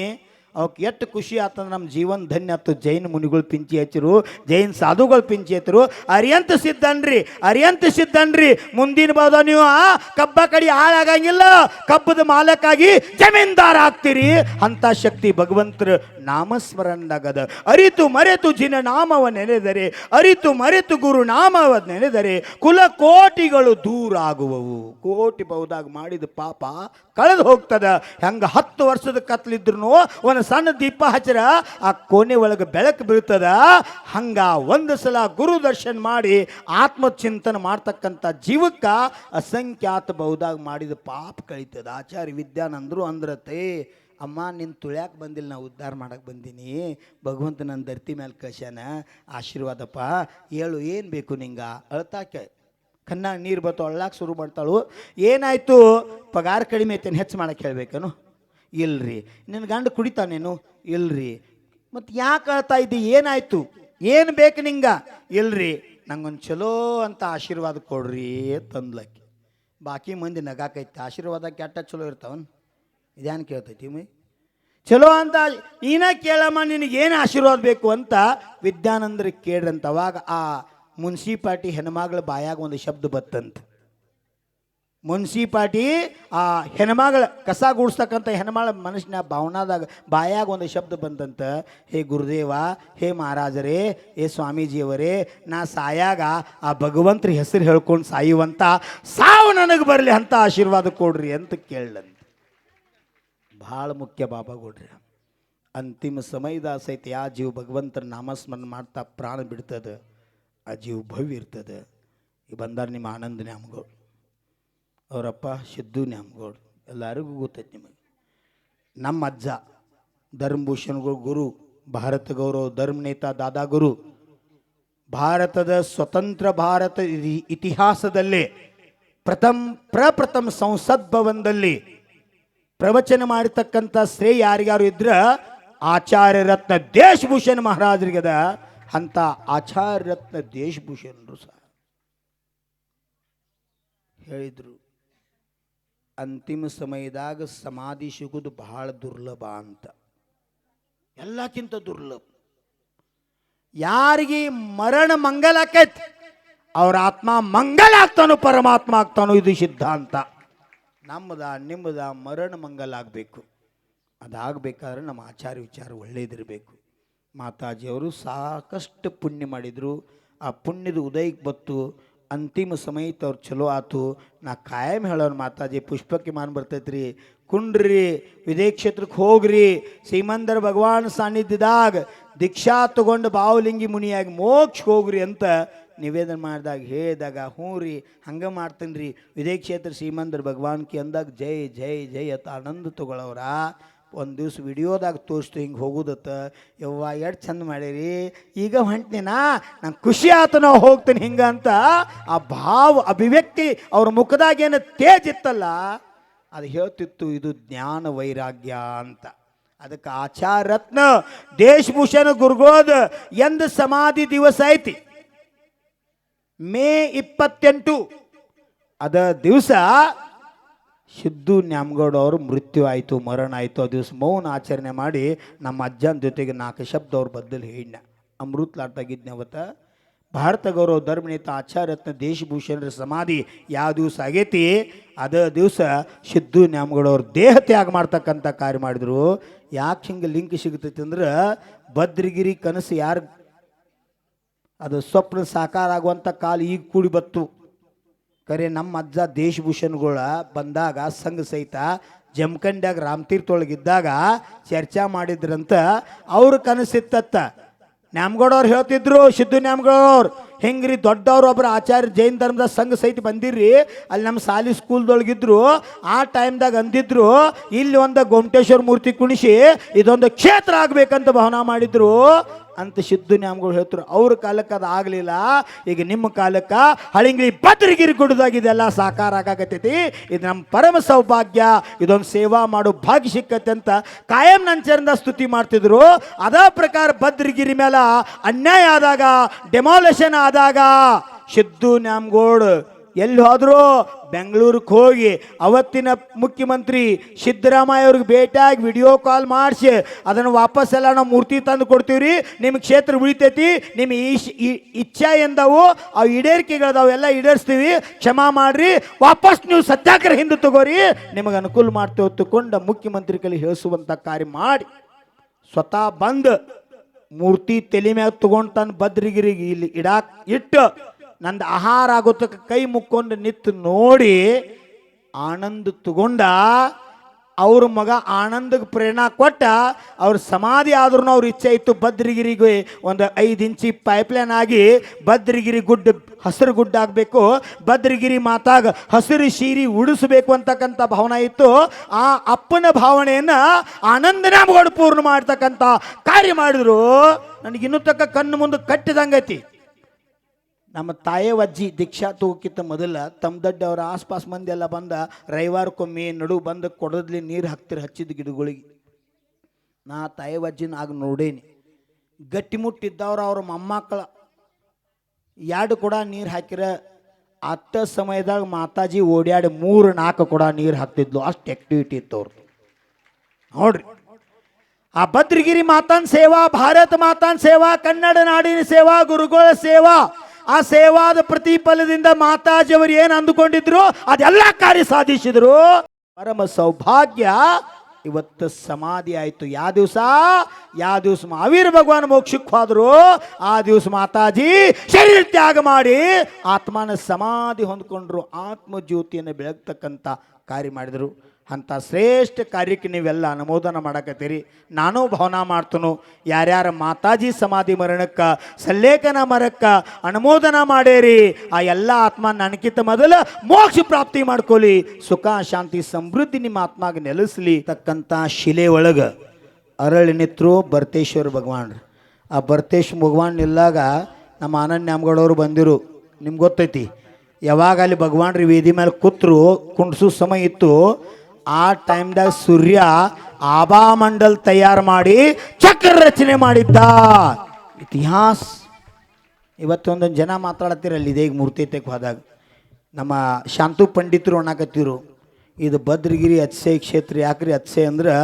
ಅವಕ್ಕೆ ಎಷ್ಟು ಖುಷಿ ಆತಂದ್ರೆ ನಮ್ಮ ಜೀವನ ಧನ್ಯ ಆಯ್ತು ಜೈನ ಮುನಿಗಳು ಪಿಂಚಿ ಹಚ್ಚಿರು, ಜೈನ್ ಸಾಧುಗಳು ಪಿಂಚಿ ಹಚ್ಚರು. ಅರಿಯಂತ ಸಿದ್ಧನ್ರಿ ಅರಿಯಂತ ಸಿದ್ಧನ್ರಿ. ಮುಂದಿನ ಬಾದ ನೀವು ಆ ಕಬ್ಬ ಕಡಿ ಹಾಳಾಗಂಗಿಲ್ಲ. ಕಬ್ಬದ ಮಾಲಕ್ಕಾಗಿ ಜಮೀನ್ದಾರ ಆಗ್ತೀರಿ. ಅಂತ ಶಕ್ತಿ ಭಗವಂತರ ನಾಮಸ್ಮರಣದಾಗದ. ಅರಿತು ಮರೆತು ಜಿನ ನಾಮವ ನೆನೆದರೆ, ಅರಿತು ಮರೆತು ಗುರು ನಾಮವ ನೆನೆದರೆ, ಕುಲ ಕೋಟಿಗಳು ದೂರ ಆಗುವವು. ಕೋಟಿ ಬಹುದಾಗಿ ಮಾಡಿದ ಪಾಪ ಕಳೆದು ಹೋಗ್ತದ. ಹೆಂಗ ಹತ್ತು ವರ್ಷದ ಕತ್ಲಿದ್ರು ಒಂದು ಸಣ್ಣ ದೀಪ ಹಚ್ಚರ, ಆ ಕೋಣೆ ಒಳಗೆ ಬೆಳಕು ಬೀಳ್ತದ. ಹಂಗ ಒಂದು ಸಲ ಗುರು ದರ್ಶನ ಮಾಡಿ ಆತ್ಮಚಿಂತನೆ ಮಾಡ್ತಕ್ಕಂಥ ಜೀವಕ್ಕ ಅಸಂಖ್ಯಾತ ಬಹುದಾಗ ಮಾಡಿದ ಪಾಪ ಕಳೀತದ. ಆಚಾರ್ಯ ವಿದ್ಯಾನಂದರು ಅಂದ್ರತೆ, ಅಮ್ಮ ನಿನ್ನ ತುಳ್ಯಾಕೆ ಬಂದಿಲ್ಲ, ನಾ ಉದ್ಧಾರ ಮಾಡಕ್ಕೆ ಬಂದೀನಿ. ಭಗವಂತ ನನ್ನ ಧರ್ತಿ ಮೇಲೆ ಕಳ್ಸ್ಯಾನ. ಆಶೀರ್ವಾದಪ್ಪ, ಹೇಳು, ಏನು ಬೇಕು ನಿಂಗ? ಅಳ್ತಾಕೆ, ಕಣ್ಣಾಗ ನೀರು ಬತ್ತು, ಅಳ್ಳಾಕೆ ಶುರು ಮಾಡ್ತಾಳು. ಏನಾಯಿತು? ಪಗಾರ ಕಡಿಮೆ ಐತೇನು, ಹೆಚ್ಚು ಮಾಡಕ್ಕೆ ಹೇಳ್ಬೇಕೇನು? ಇಲ್ರಿ. ನಿನ್ನ ಗಂಡ ಕುಡಿತಾನೇನು? ಇಲ್ರಿ. ಮತ್ತು ಯಾಕೆ ಹೇಳ್ತಾ ಇದ್ದಿ? ಏನಾಯ್ತು? ಏನು ಬೇಕು ನಿಂಗ? ಇಲ್ರಿ. ನಂಗೊಂದು ಚಲೋ ಅಂತ ಆಶೀರ್ವಾದ ಕೊಡ್ರಿ ತಂದ್ಲಕ್ಕೆ. ಬಾಕಿ ಮಂದಿ ನಗಾಕೈತಿ. ಆಶೀರ್ವಾದ ಕೆಟ್ಟ ಚಲೋ ಇರ್ತಾವನ್? ಇದೇನು ಕೇಳ್ತೈತಿ ಮೈ? ಚಲೋ ಅಂತ ಈನ ಕೇಳಮ್ಮ ನಿನಗೇನು ಆಶೀರ್ವಾದ ಬೇಕು ಅಂತ ವಿದ್ಯಾನಂದ್ರಿಗೆ ಕೇಳ್ರಂತ. ಅವಾಗ ಆ ಮುನ್ಸಿಪಾಲ್ಟಿ ಹೆಣ್ಮಗಳ ಬಾಯಾಗ ಒಂದು ಶಬ್ದ ಬತ್ತಂತ. ಮುನ್ಸಿಪಾಟಿ ಆ ಹೆಣ್ಮಗಳ ಕಸ ಗುಡಿಸ್ತಕ್ಕಂಥ ಹೆಣ್ಮಳ ಮನುಷ್ಯನ ಭಾವನಾದಾಗ, ಬಾಯಾಗ ಒಂದು ಶಬ್ದ ಬಂದಂತ ಹೇ ಗುರುದೇವ, ಹೇ ಮಹಾರಾಜರೇ, ಹೇ ಸ್ವಾಮೀಜಿಯವರೇ, ನಾ ಸಾಯಾಗ ಆ ಭಗವಂತರ ಹೆಸರು ಹೇಳ್ಕೊಂಡು ಸಾಯುವಂಥ ಸಾವು ನನಗೆ ಬರಲಿ ಅಂತ ಆಶೀರ್ವಾದ ಕೊಡ್ರಿ ಅಂತ ಕೇಳಂತ ಭಾಳ ಮುಖ್ಯ ಬಾಬಾ ಕೊಡ್ರಿ ಅಂತಿಮ ಸಮಯದ ಸಹಿತ ಆ ಜೀವ ಭಗವಂತನ ನಾಮಸ್ಮರಣ ಮಾಡ್ತಾ ಪ್ರಾಣ ಬಿಡ್ತದೆ, ಆ ಜೀವ ಭವ್ಯ ಇರ್ತದೆ. ಈ ಬಂದಾರ ನಿಮ್ಮ ಆನಂದ ನ್ಯಾಮಗೌಡ ಅವರಪ್ಪ ಸಿದ್ದು ನ್ಯಾಮಗೌಡ, ಎಲ್ಲರಿಗೂ ಗೊತ್ತೈತೆ ನಿಮಗೆ. ನಮ್ಮ ಅಜ್ಜ, ಧರ್ಮಭೂಷಣ್ಗಳು ಗುರು, ಭಾರತ ಗೌರವ ಧರ್ಮ ನೇತಾ ದಾದಾ ಗುರು, ಭಾರತದ ಸ್ವತಂತ್ರ ಭಾರತ ಇತಿಹಾಸದಲ್ಲಿ ಇತಿಹಾಸದಲ್ಲೇ ಪ್ರಥಮ, ಪ್ರಪ್ರಥಮ ಸಂಸತ್ ಭವನದಲ್ಲಿ ಪ್ರವಚನ ಮಾಡಿರ್ತಕ್ಕಂಥ ಶ್ರೇ ಯಾರಿಗಾರು ಇದ್ರ ಆಚಾರ್ಯ ರತ್ನ ದೇಶಭೂಷಣ್ ಮಹಾರಾಜರಿಗದ ಅಂತ ಆಚಾರ್ಯ ರತ್ನ ದೇಶಭೂಷಣರು ಸಹ ಹೇಳಿದ್ರು. ಅಂತಿಮ ಸಮಯದಾಗ ಸಮಾಧಿ ಸಿಗೋದು ಬಹಳ ದುರ್ಲಭ ಅಂತ. ಎಲ್ಲಕ್ಕಿಂತ ದುರ್ಲಭ. ಯಾರಿಗೆ ಮರಣ ಮಂಗಲ ಆಕೈತಿ, ಅವ್ರ ಆತ್ಮ ಮಂಗಲ ಆಗ್ತಾನೋ, ಪರಮಾತ್ಮ ಆಗ್ತಾನೋ, ಇದು ಸಿದ್ಧಾಂತ. ನಮ್ಮದ, ನಿಮ್ಮದ ಮರಣ ಮಂಗಲ ಆಗಬೇಕು. ಅದಾಗಬೇಕಾದ್ರೆ ನಮ್ಮ ಆಚಾರ ವಿಚಾರ ಒಳ್ಳೇದಿರಬೇಕು. ಮಾತಾಜಿಯವರು ಸಾಕಷ್ಟು ಪುಣ್ಯ ಮಾಡಿದರು. ಆ ಪುಣ್ಯದ ಉದಯಕ್ಕೆ ಬತ್ತು ಅಂತಿಮ ಸಮಯ ಅವ್ರು ಚಲೋ ಆತು. ನಾ ಕಾಯಂ ಹೇಳೋರು ಮಾತಾಜಿ, ಪುಷ್ಪಕ್ಕೆ ಮಾನ್ ಬರ್ತೈತ್ರಿ. ಕುಂಡ್ರಿ ವಿದೇಶ ಕ್ಷೇತ್ರಕ್ಕೆ ಹೋಗ್ರಿ. ಶ್ರೀಮಂದರ ಭಗವಾನ್ ಸಾನ್ನಿಧ್ಯದಾಗ ದೀಕ್ಷಾ ತಗೊಂಡು ಬಾವಲಿಂಗಿ ಮುನಿಯಾಗಿ ಮೋಕ್ಷ ಹೋಗ್ರಿ ಅಂತ ನಿವೇದನೆ ಮಾಡಿದಾಗ ಹೇಳಿದಾಗ, ಹ್ಞೂ ರೀ, ಹಂಗೆ ಮಾಡ್ತೀನಿ ರೀ ವಿದೇ ಕ್ಷೇತ್ರ ಶ್ರೀಮಂದರ ಭಗವಾನ್ಕಿ ಅಂದಾಗ ಜೈ ಜೈ ಜೈ ಅಂತ ಆನಂದ ತಗೊಳವ್ರ. ಒಂದು ದಿವ್ಸ ವಿಡಿಯೋದಾಗ ತೋರಿಸ್ತು, ಹಿಂಗೆ ಹೋಗುದತ್ತ. ಯವ್ವ, ಎಷ್ಟು ಚಂದ ಮಾಡಿರಿ ಈಗ ಹೊಂಟಿನಾ ನಂಗೆ ಖುಷಿ ಆತು ನಾವು ಹೋಗ್ತೀನಿ ಹಿಂಗೆ ಅಂತ. ಆ ಭಾವ, ಅಭಿವ್ಯಕ್ತಿ ಅವ್ರ ಮುಖದಾಗೇನು ತೇಜಿತ್ತಲ್ಲ ಅದು ಹೇಳ್ತಿತ್ತು, ಇದು ಜ್ಞಾನ ವೈರಾಗ್ಯ ಅಂತ. ಅದಕ್ಕೆ ಆಚಾರ ರತ್ನ, ದೇಶಭೂಷಣ ಗುರುಗೋದ ಎಂದು ಸಮಾಧಿ ದಿವಸ ಐತಿ. ಮೇ ಇಪ್ಪತ್ತೆಂಟು, ಅದ ದಿವಸ ಸಿದ್ದು ನ್ಯಾಮಗೌಡ ಅವರು ಮೃತ್ಯು ಆಯಿತು, ಮರಣ ಆಯಿತು. ಆ ದಿವಸ ಮೌನ ಆಚರಣೆ ಮಾಡಿ ನಮ್ಮ ಅಜ್ಜನ ಜೊತೆಗೆ ನಾಲ್ಕು ಶಬ್ದ ಅವ್ರ ಬದ್ದಲ್ಲಿ ಹೇಳಿನ ಅಮೃತ್ ಲಾಟ್ದಾಗಿದ್ನೆ ಅವತ್ತ. ಭಾರತ ಗೌರವ ಧರ್ಮನೇತ ಆಚಾರ್ಯತ್ನ ದೇಶಭೂಷಣರ ಸಮಾಧಿ ಯಾವ ದಿವಸ ಆಗೈತಿ? ಅದ ದಿವಸ ಸಿದ್ದು ನ್ಯಾಮಗೌಡವ್ರ ದೇಹ ತ್ಯಾಗ ಮಾಡ್ತಕ್ಕಂಥ ಕಾರ್ಯ ಮಾಡಿದ್ರು. ಯಾಕೆ ಹಿಂಗೆ ಲಿಂಕ್ ಸಿಗ್ತೈತಿ ಅಂದ್ರೆ ಭದ್ರಗಿರಿ ಕನಸು ಯಾರು ಅದು ಸ್ವಪ್ನ ಸಾಕಾರ ಆಗುವಂಥ ಕಾಲ ಈಗ ಕೂಡಿ ಬತ್ತು. ಕರೆ ನಮ್ಮ ಅಜ್ಜ ದೇಶಭೂಷಣ್ಗಳ ಬಂದಾಗ ಸಂಘ ಸಹಿತ ಜಮಖಂಡ್ಯಾಗ ರಾಮತೀರ್ಥೊಳಗಿದ್ದಾಗ ಚರ್ಚಾ ಮಾಡಿದ್ರಂತ ಅವ್ರ ಕನಸಿತ್ತತ್ತ ನ್ಯಾಮಗೌಡವ್ರು ಹೇಳ್ತಿದ್ರು, ಸಿದ್ದು ನ್ಯಾಮಗೌಡವ್ರು ಹೆಂಗ್ರಿ ದೊಡ್ಡವ್ರು ಒಬ್ರು ಆಚಾರ್ಯ ಜೈನ್ ಧರ್ಮದ ಸಂಘ ಸಹಿತ ಬಂದಿರ್ರಿ, ಅಲ್ಲಿ ನಮ್ಮ ಸಾಲಿ ಸ್ಕೂಲ್ದೊಳಗಿದ್ರು, ಆ ಟೈಮ್ದಾಗ ಅಂದಿದ್ರು, ಇಲ್ಲಿ ಒಂದು ಗೊಮಟೇಶ್ವರ ಮೂರ್ತಿ ಕುಣಿಸಿ, ಇದೊಂದು ಕ್ಷೇತ್ರ ಆಗ್ಬೇಕಂತ ಭಾವನಾ ಮಾಡಿದ್ರು. ಅಂತ ಸಿದ್ದು ನ್ಯಾಮಗಳು ಹೇಳ್ತಾರೆ ಅವ್ರ ಕಾಲಕ್ಕೆ ಅದು ಆಗಲಿಲ್ಲ. ಈಗ ನಿಮ್ಮ ಕಾಲಕ್ಕೆ ಹಳಿಂಗ್ರಿ ಭದ್ರಗಿರಿ ಕೊಡೋದಾಗಿದೆಲ್ಲ ಸಾಕಾರ ಆಗಾಕತ್ತೈತಿ. ಇದು ನಮ್ಮ ಪರಮ ಸೌಭಾಗ್ಯ. ಇದೊಂದು ಸೇವಾ ಮಾಡೋ ಭಾಗ್ಯ ಸಿಕ್ಕತ್ತೆ ಅಂತ ಕಾಯಂ ನಂಚರಿಂದ ಸ್ತುತಿ ಮಾಡ್ತಿದ್ರು. ಅದೇ ಪ್ರಕಾರ ಭದ್ರಗಿರಿ ಮೇಲೆ ಅನ್ಯಾಯ ಆದಾಗ ಡೆಮಾಲೇಷನ್ ಆದಾಗ ಸಿದ್ದು ನ್ಯಾಮಗೋಡ್ ಎಲ್ಲಿ ಹೋದರೂ ಬೆಂಗಳೂರಿಗೆ ಹೋಗಿ ಅವತ್ತಿನ ಮುಖ್ಯಮಂತ್ರಿ ಸಿದ್ದರಾಮಯ್ಯ ಅವ್ರಿಗೆ ಭೇಟಿಯಾಗಿ ವಿಡಿಯೋ ಕಾಲ್ ಮಾಡಿಸಿ ಅದನ್ನು ವಾಪಸ್ ಎಲ್ಲ ನಾವು ಮೂರ್ತಿ ತಂದು ಕೊಡ್ತೀವಿ ನಿಮ್ಮ ಕ್ಷೇತ್ರ ಉಳಿತೈತಿ ನಿಮ್ಮ ಈಶ್ ಇಚ್ಛಾ ಎಂದವು, ಆ ಈಡೇರಿಕೆಗಳದಾವು ಎಲ್ಲ ಈಡೇರಿಸ್ತೀವಿ. ಕ್ಷಮಾ ಮಾಡ್ರಿ. ವಾಪಸ್ ನೀವು ಸತ್ಯಾಗ್ರಹ ಹಿಂದೆ ತಗೋರಿ. ನಿಮಗೆ ಅನುಕೂಲ ಮಾಡ್ತೇವೆ ಹೊತ್ತುಕೊಂಡು ಮುಖ್ಯಮಂತ್ರಿ ಕಲಿ ಹೇಳಿಸುವಂಥ ಕಾರ್ಯ ಮಾಡಿ. ಸ್ವತಃ ಬಂದು ಮೂರ್ತಿ ತಲೆ ಮ್ಯಾಗ ತಗೊಂಡು ತನ್ನ ಭದ್ರಗಿರಿಗೆ ಇಲ್ಲಿ ಇಡಾಕ್ ಇಟ್ಟು ನಂದು ಆಹಾರ ಆಗೋತಕ್ಕ ಕೈ ಮುಕ್ಕೊಂಡು ನಿಂತು ನೋಡಿ ಆನಂದ ತಗೊಂಡ, ಅವ್ರ ಮಗ ಆನಂದಕ್ಕೆ ಪ್ರೇರಣಾ ಕೊಟ್ಟ, ಅವ್ರ ಸಮಾಧಿ ಆದ್ರೂ ಅವ್ರ ಇಚ್ಛೆ ಇತ್ತು ಭದ್ರಗಿರಿಗೆ ಒಂದು ಐದು ಇಂಚಿ ಪೈಪ್ಲೈನ್ ಆಗಿ ಭದ್ರಗಿರಿ ಗುಡ್ಡ, ಹಸಿರು ಗುಡ್ಡ ಆಗಬೇಕು. ಭದ್ರಗಿರಿ ಮಾತಾಗ ಹಸಿರು ಶೀರಿ ಉಡಿಸ್ಬೇಕು ಅಂತಕ್ಕಂಥ ಭಾವನೆ ಇತ್ತು. ಆ ಅಪ್ಪನ ಭಾವನೆಯನ್ನು ಆನಂದನಾಮಗಳು ಪೂರ್ಣ ಮಾಡ್ತಕ್ಕಂಥ ಕಾರ್ಯ ಮಾಡಿದ್ರು. ನನಗಿನ್ನೂ ತಕ್ಕ ಕಣ್ಣು ಮುಂದೆ ಕಟ್ಟಿದಂಗೈತಿ. ನಮ್ಮ ತಾಯೇ ಅಜ್ಜಿ ದೀಕ್ಷಾ ತಗೋಕ್ಕಿಂತ ಮೊದಲ ತಮ್ಮದಡ್ಡ ಅವರ ಆಸ್ಪಾಸ್ ಮಂದಿ ಎಲ್ಲ ಬಂದ ರವಿವಾರಕ್ಕೊಮ್ಮೆ ನಡು ಬಂದು ಕೊಡದ್ಲಿ ನೀರು ಹಾಕ್ತಿರ ಹಚ್ಚಿದ ಗಿಡಗಳಿಗೆ. ನಾ ತಾಯಿ ಅಜ್ಜಿನ ಆಗ ನೋಡೇನಿ. ಗಟ್ಟಿಮುಟ್ಟಿದ್ದವ್ರು ಅವ್ರ ಮೊಮ್ಮಕ್ಕಳ. ಎರಡು ಕೂಡ ನೀರು ಹಾಕಿರ? ಅತ್ತ ಸಮಯದಾಗ ಮಾತಾಜಿ ಓಡ್ಯಾಡಿ ಮೂರು, ನಾಲ್ಕು ಕೂಡ ನೀರು ಹಾಕ್ತಿದ್ಲು. ಅಷ್ಟು ಆಕ್ಟಿವಿಟಿ ಇತ್ತು ಅವ್ರದ್ದು ನೋಡ್ರಿ. ಆ ಭದ್ರಗಿರಿ ಮಾತಾನ್ ಸೇವಾ, ಭಾರತ ಮಾತಾನ್ ಸೇವಾ, ಕನ್ನಡ ನಾಡಿನ ಸೇವಾ, ಗುರುಗಳ ಸೇವಾ. ಆ ಸೇವಾದ ಪ್ರತಿಫಲದಿಂದ ಮಾತಾಜಿಯವರು ಏನು ಅಂದುಕೊಂಡಿದ್ರು? ಅದೆಲ್ಲ ಕಾರ್ಯ ಸಾಧಿಸಿದ್ರು. ಪರಮ ಸೌಭಾಗ್ಯ ಇವತ್ತು ಸಮಾಧಿ ಆಯ್ತು. ಯಾವ ದಿವಸ? ಯಾವ ದಿವಸ ಮಹಾವೀರ ಭಗವಾನ್ ಮೋಕ್ಷಕ್ಕೆ ಹೋದ್ರು. ಆ ದಿವಸ ಮಾತಾಜಿ ಶರೀರ ತ್ಯಾಗ ಮಾಡಿ ಆತ್ಮನ ಸಮಾಧಿ ಹೊಂದ್ಕೊಂಡ್ರು. ಆತ್ಮ ಜ್ಯೋತಿಯನ್ನು ಬೆಳಗ್ತಕ್ಕಂಥ ಕಾರ್ಯ ಮಾಡಿದರು. ಅಂಥ ಶ್ರೇಷ್ಠ ಕಾರ್ಯಕ್ಕೆ ನೀವೆಲ್ಲ ಅನುಮೋದನ ಮಾಡಕತ್ತೀರಿ. ನಾನು ಭಾವನಾ ಮಾಡ್ತನು, ಯಾರ್ಯಾರ ಮಾತಾಜಿ ಸಮಾಧಿ ಮರಣಕ್ಕೆ, ಸಲ್ಲೇಖನ ಮರಕ್ಕ ಅನುಮೋದನ ಮಾಡೇರಿ, ಆ ಎಲ್ಲ ಆತ್ಮ ನನಗಿಂತ ಮೊದಲು ಮೋಕ್ಷ ಪ್ರಾಪ್ತಿ ಮಾಡ್ಕೊಳ್ಳಿ ಸುಖ, ಶಾಂತಿ, ಸಮೃದ್ಧಿ ನಿಮ್ಮ ಆತ್ಮಾಗ ನೆಲೆಸಲಿ ತಕ್ಕಂಥ ಶಿಲೆ ಒಳಗೆ ಅರಳಿ ನಿತ್ರು ಭರತೇಶ್ವರ ಭಗವಾನ್ರು ಆ ಭರತೇಶ್ವರ ಭಗವಾನ್ ಇಲ್ಲಾಗ ನಮ್ಮ ಆನಂದ್ ನ್ಯಾಮಗೌಡವರು ಬಂದಿರು. ನಿಮ್ಗೆ ಗೊತ್ತೈತಿ, ಯಾವಾಗ ಅಲ್ಲಿ ಭಗವಾನ್ರಿ ವೇದಿ ಮೇಲೆ ಕೂತ್ರು, ಕುಂಡ್ಸು ಸಮಯ ಇತ್ತು ಆ ಟೈಮ್ದಾಗ ಸೂರ್ಯ ಆಭಾಮಂಡಲ್ ತಯಾರು ಮಾಡಿ ಚಕ್ರ ರಚನೆ ಮಾಡಿದ್ದ. ಇತಿಹಾಸ. ಇವತ್ತೊಂದೊಂದು ಜನ ಮಾತಾಡತ್ತೀರಲ್ಲ, ಇದೇ ಮೂರ್ತಿ ತೆಗೆ ಹೋದಾಗ. ನಮ್ಮ ಶಾಂತು ಪಂಡಿತರು ಅನ್ನಕತ್ತಿರು ಇದು ಭದ್ರಗಿರಿ ಅತ್ಸೆ ಕ್ಷೇತ್ರ. ಯಾಕ್ರಿ ಅತ್ಸೆ ಅಂದ್ರೆ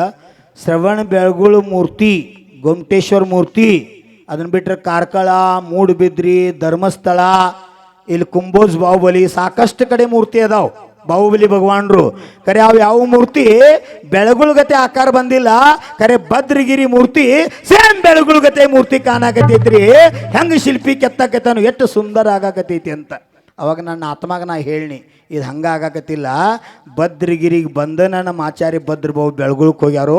ಶ್ರವಣ ಬೆಳಗುಳು ಮೂರ್ತಿ, ಗೊಮಟೇಶ್ವರ ಮೂರ್ತಿ. ಅದನ್ನ ಬಿಟ್ರೆ ಕಾರ್ಕಳ, ಮೂಡುಬಿದ್ರಿ, ಧರ್ಮಸ್ಥಳ, ಇಲ್ಲಿ ಕುಂಬೋಜ್ ಬಾಹುಬಲಿ ಸಾಕಷ್ಟು ಕಡೆ ಮೂರ್ತಿ ಅದಾವ. ಬಾಹುಬಲಿ ಭಗವಾನ್ರು. ಕರೆ ಅವು ಯಾವ ಮೂರ್ತಿ? ಬೆಳಗುಳ್ಗತೆ ಆಕಾರ ಬಂದಿಲ್ಲ. ಕರೆ ಭದ್ರಗಿರಿ ಮೂರ್ತಿ, ಸೇಮ್ ಬೆಳಗುಳ್ಗತೆ ಮೂರ್ತಿ ಕಾಣಾಕತೈತ್ರಿ ಹೆಂಗೆ ಶಿಲ್ಪಿ ಕೆತ್ತಕತ್ತಾನು ಎಷ್ಟು ಸುಂದರ ಆಗಾಕತೈತಿ ಅಂತ. ಅವಾಗ ನನ್ನ ಆತ್ಮಾಗ ನಾ ಹೇಳಿ ಇದು ಹಂಗ ಆಗಾಕತ್ತಿಲ್ಲ. ಭದ್ರಗಿರಿಗೆ ಬಂದ ನಮ್ಮ ಆಚಾರ್ಯ ಭದ್ರ ಬಾವು ಬೆಳಗುಳಕ್ಕೆ ಹೋಗ್ಯಾರು,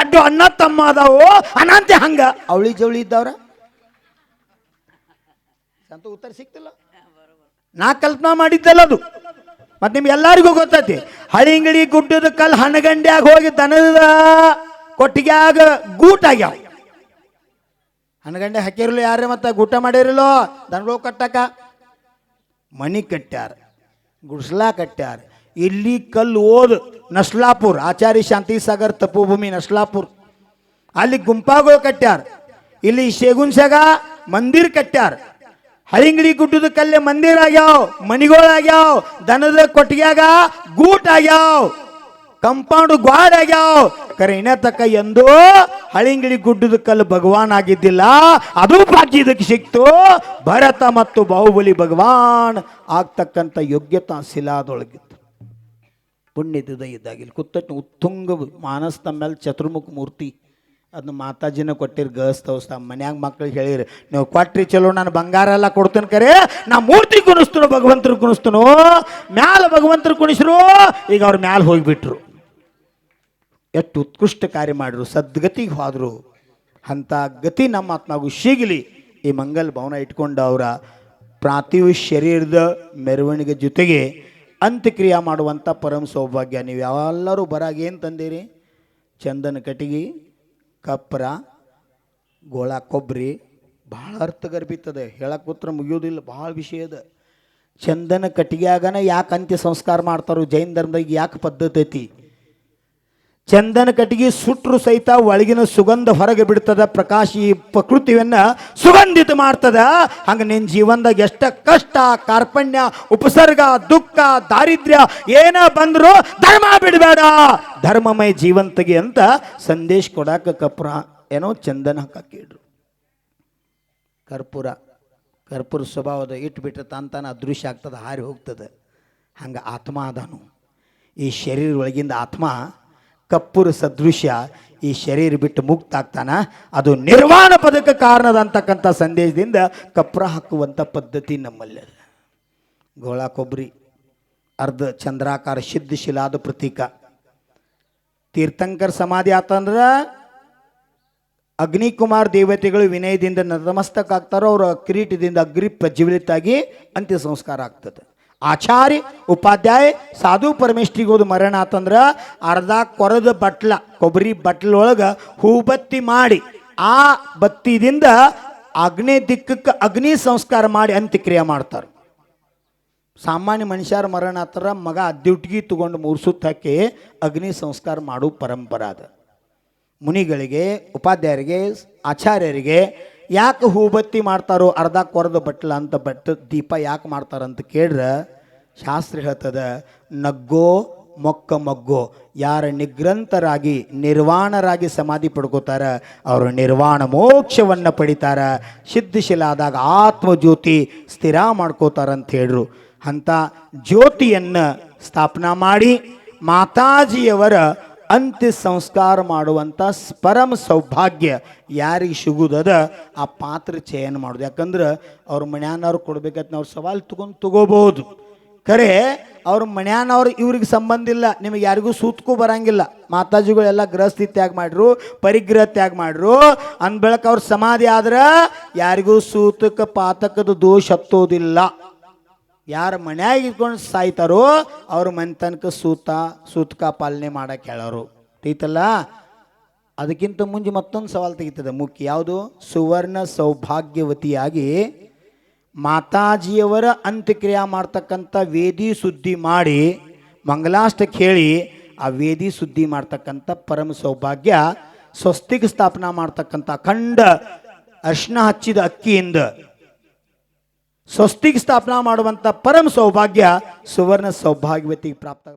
ಎಡ್ಡು ಅಣ್ಣ ತಮ್ಮ ಅದಾವು, ಅನಂತೆ ಹಂಗ. ಅವಳಿ ಜವಳಿ ಇದ್ದವ್ರ? ಸಂತ ಉತ್ತರ ಸಿಕ್ತಿಲ್ಲ ನಾ ಕಲ್ಪನಾ ಮಾಡಿದ್ದಲ್ಲ ಅದು. ಮತ್ತೆ ನಿಮ್ಗೆ ಎಲ್ಲರಿಗೂ ಗೊತ್ತೈತಿ. ಹಳಿಂಗಡಿ ಗುಡ್ಡದ ಕಲ್ಲು ಹಣಗಂಡ್ಯಾಗ ಹೋಗಿ ದನದ ಗೂಟ ಆಗ್ಯಾವ. ಹಣಗಂಡೆ ಹಾಕಿರಲ್ಲ ಯಾರೇ ಮತ್ತೆ? ಗೂಟ ಮಾಡಿರಲೋ? ದನಗಳು ಕಟ್ಟಕ? ಮನಿ ಕಟ್ಟ್ಯಾರ, ಗುಡ್ಸ್ಲಾ ಕಟ್ಟ್ಯಾರ. ಇಲ್ಲಿ ಕಲ್ಲು ಓದ್ ನಸ್ಲಾಪುರ್ ಆಚಾರ್ಯ ಶಾಂತಿ ಸಾಗರ್ ತಪೋಭೂಮಿ ನಸ್ಲಾಪುರ್. ಅಲ್ಲಿ ಗುಂಪಾಗೋ ಕಟ್ಟ್ಯಾರ. ಇಲ್ಲಿ ಶೇಗುನ್ಸಾಗ ಮಂದಿರ್ ಕಟ್ಟ್ಯಾರ. ಹಳಿಂಗಡಿ ಗುಡ್ಡದ ಕಲ್ಲೆ ಮಂದಿರ ಆಗ್ಯಾವ ಮನಿಗಳಾಗ್ಯಾವ, ದನದ ಕೊಟ್ಟಿಗ್ಯಾಗ ಗೂಟ್ ಆಗ್ಯಾವ ಕಂಪೌಂಡ್ ಗ್ವಾಡ್ ಆಗ್ಯಾವ ಕರೆ ತಕ್ಕ ಎಂದು ಹಳಿಂಗಿಳಿ ಗುಡ್ಡದ ಕಲ್ಲು ಭಗವಾನ್ ಆಗಿದ್ದಿಲ್ಲ. ಅದು ಭಾಗ್ಯ ಇದಕ್ಕೆ ಸಿಕ್ತು. ಭರತ ಮತ್ತು ಬಾಹುಬಲಿ ಭಗವಾನ್ ಆಗ್ತಕ್ಕಂಥ ಯೋಗ್ಯತಾ ಶಿಲಾದೊಳಗಿತ್ತು. ಪುಣ್ಯದ ಇದ್ದಾಗಿಲ್ಲ. ಕುತ್ತ ಉತ್ತುಂಗ ಮಾನಸ್ ತಮ್ಮೇಲೆ ಚತುರ್ಮುಖ ಮೂರ್ತಿ. ಅದನ್ನ ಮಾತಾಜಿನ ಕೊಟ್ಟಿರಿ ಗಸ್ತವಸ್ತ ಮನ್ಯಾಗ ಮಕ್ಳಿಗೆ ಹೇಳಿರಿ, ನೀವು ಕೊಟ್ರಿ ಚಲೋ, ನಾನು ಬಂಗಾರ ಎಲ್ಲ ಕೊಡ್ತೇನೆ ಕರೆ. ನಾ ಮೂರ್ತಿ ಕುಣಿಸ್ತನು, ಭಗವಂತರು ಕುಣಿಸ್ತನು, ಮ್ಯಾಲ ಭಗವಂತರು ಕುಣಿಸ್ರು, ಈಗ ಅವ್ರ ಮ್ಯಾಲ ಹೋಗಿಬಿಟ್ರು. ಎಷ್ಟು ಉತ್ಕೃಷ್ಟ ಕಾರ್ಯ ಮಾಡಿದ್ರು, ಸದ್ಗತಿಗೆ ಹೋದರು. ಅಂಥ ಗತಿ ನಮ್ಮ ಆತ್ಮಗೂ ಸಿಗಲಿ ಈ ಮಂಗಲ್ ಭವನ ಇಟ್ಕೊಂಡು ಅವರ ಪ್ರಾತಿವ ಶರೀರದ ಮೆರವಣಿಗೆ ಜೊತೆಗೆ ಅಂತ್ಯಕ್ರಿಯೆ ಮಾಡುವಂಥ ಪರಮ ಸೌಭಾಗ್ಯ. ನೀವು ಯಾವೆಲ್ಲರೂ ಬರಾಗ ಏನು ತಂದಿರಿ? ಚಂದನ ಕಟ್ಟಿಗೆ ಕಪ್ಪರ ಗೋಳ ಕೊಬ್ಬರಿ ಭಾಳ ಅರ್ಥಗರ್ಭಿತದೆ. ಹೇಳಕ್ಕೆ ಉತ್ತರ ಮುಗಿಯೋದಿಲ್ಲ, ಭಾಳ ವಿಷಯ ಅದ. ಚಂದನ ಕಟ್ಟಿಗೆಯಾಗನ ಯಾಕೆ ಅಂತ್ಯ ಸಂಸ್ಕಾರ ಮಾಡ್ತಾರೋ, ಜೈನ ಧರ್ಮದಾಗ ಯಾಕೆ ಪದ್ಧತಿ ಐತಿ? ಚಂದನ ಕಟ್ಟಿಗೆ ಸುಟ್ರು ಸಹಿತ ಒಳಗಿನ ಸುಗಂಧ ಹೊರಗೆ ಬಿಡ್ತದ. ಪ್ರಕಾಶ ಪ್ರಕೃತಿಯನ್ನ ಸುಗಂಧಿತ ಮಾಡ್ತದ. ಹಂಗೆ ನಿನ್ನ ಜೀವನದಾಗ ಎಷ್ಟ ಕಷ್ಟ, ಕಾರ್ಪಣ್ಯ, ಉಪಸರ್ಗ, ದುಃಖ, ದಾರಿದ್ರ್ಯ ಏನ ಬಂದರೂ ಧರ್ಮ ಬಿಡಬೇಡ. ಧರ್ಮಮಯ ಜೀವಂತಗೆ ಅಂತ ಸಂದೇಶ ಕೊಡಾಕ ಕಪ್ರ ಏನೋ ಚಂದನ ಹಾಕಿಡ್ರು ಕರ್ಪೂರ ಕರ್ಪೂರ ಸ್ವಭಾವದ ಇಟ್ಬಿಟ್ರೆ ತಾನು ಅದೃಶ್ಯ ಆಗ್ತದೆ, ಹಾರಿ ಹೋಗ್ತದೆ. ಹಂಗೆ ಆತ್ಮ ಅದಾನು. ಈ ಶರೀರ ಒಳಗಿಂದ ಆತ್ಮ ಕಪ್ಪುರ ಸದೃಶ್ಯ ಈ ಶರೀರ ಬಿಟ್ಟು ಮುಕ್ತ ಆಗ್ತಾನ ಅದು ನಿರ್ವಾಣ ಪದಕ್ಕೆ ಕಾರಣದ ಅಂತಕ್ಕಂಥ ಸಂದೇಶದಿಂದ ಕಪ್ರ ಹಾಕುವಂಥ ಪದ್ಧತಿ ನಮ್ಮಲ್ಲಿ. ಗೋಳ, ಕೊಬ್ಬರಿ, ಅರ್ಧ ಚಂದ್ರಾಕಾರ ಸಿದ್ಧಶಿಲಾದ ಪ್ರತೀಕ. ತೀರ್ಥಂಕರ್ ಸಮಾಧಿ ಆತಂದ್ರೆ ಅಗ್ನಿಕುಮಾರ್ ದೇವತೆಗಳು ವಿನಯದಿಂದ ನತಮಸ್ತಕ ಆಗ್ತಾರೋ, ಅವರ ಕಿರೀಟದಿಂದ ಅಗ್ರಿ ಪ್ರಜ್ವಲಿತಾಗಿ ಅಂತ್ಯ ಸಂಸ್ಕಾರ ಆಗ್ತದೆ. ಆಚಾರ್ಯ ಉಪಾಧ್ಯಾಯ ಸಾಧು ಪರಮೇಶ್ವರಿಗೆ ಹೋದ ಮರಣ ಆತಂದ್ರೆ ಅರ್ಧ ಕೊರದ ಬಟ್ಲ, ಕೊಬ್ಬರಿ ಬಟ್ಲೊಳಗೆ ಹೂಬತ್ತಿ ಮಾಡಿ, ಆ ಬತ್ತಿದಿಂದ ಅಗ್ನಿ ದಿಕ್ಕಕ್ಕೆ ಅಗ್ನಿ ಸಂಸ್ಕಾರ ಮಾಡಿ ಅಂತ್ಯಕ್ರಿಯೆ ಮಾಡ್ತಾರೆ. ಸಾಮಾನ್ಯ ಮನುಷ್ಯರ ಮರಣ ಆತರ ಮಗ ಅದ್ಯುಟ್ಗಿ ತಗೊಂಡು ಮೂರು ಸುತ್ತಾಕಿ ಅಗ್ನಿ ಸಂಸ್ಕಾರ ಮಾಡೋ ಪರಂಪರಾದ ಮುನಿಗಳಿಗೆ, ಉಪಾಧ್ಯಾಯರಿಗೆ, ಆಚಾರ್ಯರಿಗೆ ಯಾಕೆ ಹೂಬತ್ತಿ ಮಾಡ್ತಾರೋ ಅರ್ಧ ಕೊರದ ಬಟ್ಲ ಅಂತ ಬಟ್ಟ ದೀಪ ಯಾಕೆ ಮಾಡ್ತಾರಂತ ಕೇಳ್ರೆ ಶಾಸ್ತ್ರ ಹೇಳ್ತದ, ನಗ್ಗೋ ಮೊಕ್ಕ ಮಗ್ಗೋ, ಯಾರ ನಿಗ್ರಂಥರಾಗಿ ನಿರ್ವಾಣರಾಗಿ ಸಮಾಧಿ ಪಡ್ಕೋತಾರ, ಅವರು ನಿರ್ವಾಣ ಮೋಕ್ಷವನ್ನು ಪಡಿತಾರ, ಸಿದ್ಧಶಿಲಾದಾಗ ಆತ್ಮಜ್ಯೋತಿ ಸ್ಥಿರ ಮಾಡ್ಕೋತಾರಂತ ಹೇಳ್ರು. ಅಂಥ ಜ್ಯೋತಿಯನ್ನು ಸ್ಥಾಪನಾ ಮಾಡಿ ಮಾತಾಜಿಯವರ ಅಂತ್ಯ ಸಂಸ್ಕಾರ ಮಾಡುವಂಥ ಪರಮ ಸೌಭಾಗ್ಯ ಯಾರಿಗೆ ಸಿಗುದದ ಆ ಪಾತ್ರ ಚಯನ ಮಾಡೋದು. ಯಾಕಂದ್ರೆ ಅವ್ರ ಮನ್ಯಾನವ್ರು ಕೊಡ್ಬೇಕಂತ ನಾವು ಸವಾಲು ತಗೊಂಡು ತಗೋಬಹುದು. ಖರೆ, ಅವ್ರ ಮನ್ಯಾನವ್ರು ಇವ್ರಿಗೆ ಸಂಬಂಧ ಇಲ್ಲ, ನಿಮಗೆ ಯಾರಿಗೂ ಸೂತ್ಕೂ ಬರಂಗಿಲ್ಲ. ಮಾತಾಜಿಗಳೆಲ್ಲ ಗೃಹಸ್ಥಿ ತ್ಯಾಗ ಮಾಡ್ರು, ಪರಿಗ್ರಹ ತ್ಯಾಗ ಮಾಡ್ರು ಅಂದ್ ಬೆಳಕ ಅವ್ರ ಸಮಾಧಿ ಆದ್ರೆ ಯಾರಿಗೂ ಸೂತಕ ಪಾತಕದ ದೋಷ ಹತ್ತೋದಿಲ್ಲ. ಯಾರ ಮನ್ಯಾಗ ಇಟ್ಕೊಂಡು ಸಾಯ್ತಾರೋ ಅವ್ರ ಮನೆ ತನಕ ಸೂತ, ಸೂತಕ ಪಾಲನೆ ಮಾಡಕ್ಕೆ ಹೇಳೋರು. ಐತಲ್ಲ ಅದಕ್ಕಿಂತ ಮುಂಚೆ ಮತ್ತೊಂದು ಸವಾಲು ತೆಗಿತದೆ ಮುಖ್ಯ. ಯಾವುದು? ಸುವರ್ಣ ಸೌಭಾಗ್ಯವತಿಯಾಗಿ ಮಾತಾಜಿಯವರ ಅಂತ್ಯಕ್ರಿಯೆ ಮಾಡ್ತಕ್ಕಂಥ ವೇದಿ ಸುದ್ದಿ ಮಾಡಿ ಮಂಗಲಾಷ್ಟ ಕೇಳಿ ಆ ವೇದಿ ಸುದ್ದಿ ಮಾಡ್ತಕ್ಕಂಥ ಪರಮ ಸೌಭಾಗ್ಯ ಸ್ವಸ್ತಿಗೆ ಸ್ಥಾಪನಾ ಮಾಡ್ತಕ್ಕಂಥ ಅಖಂಡ ಅರ್ಶನ ಹಚ್ಚಿದ ಅಕ್ಕಿಯಿಂದ ಸ್ವಸ್ತಿಕ್ ಸ್ಥಾಪನಾ ಮಾಡುವಂಥ ಪರಮ ಸೌಭಾಗ್ಯ ಸುವರ್ಣ ಸೌಭಾಗ್ಯವತಿಗೆ ಪ್ರಾಪ್ತ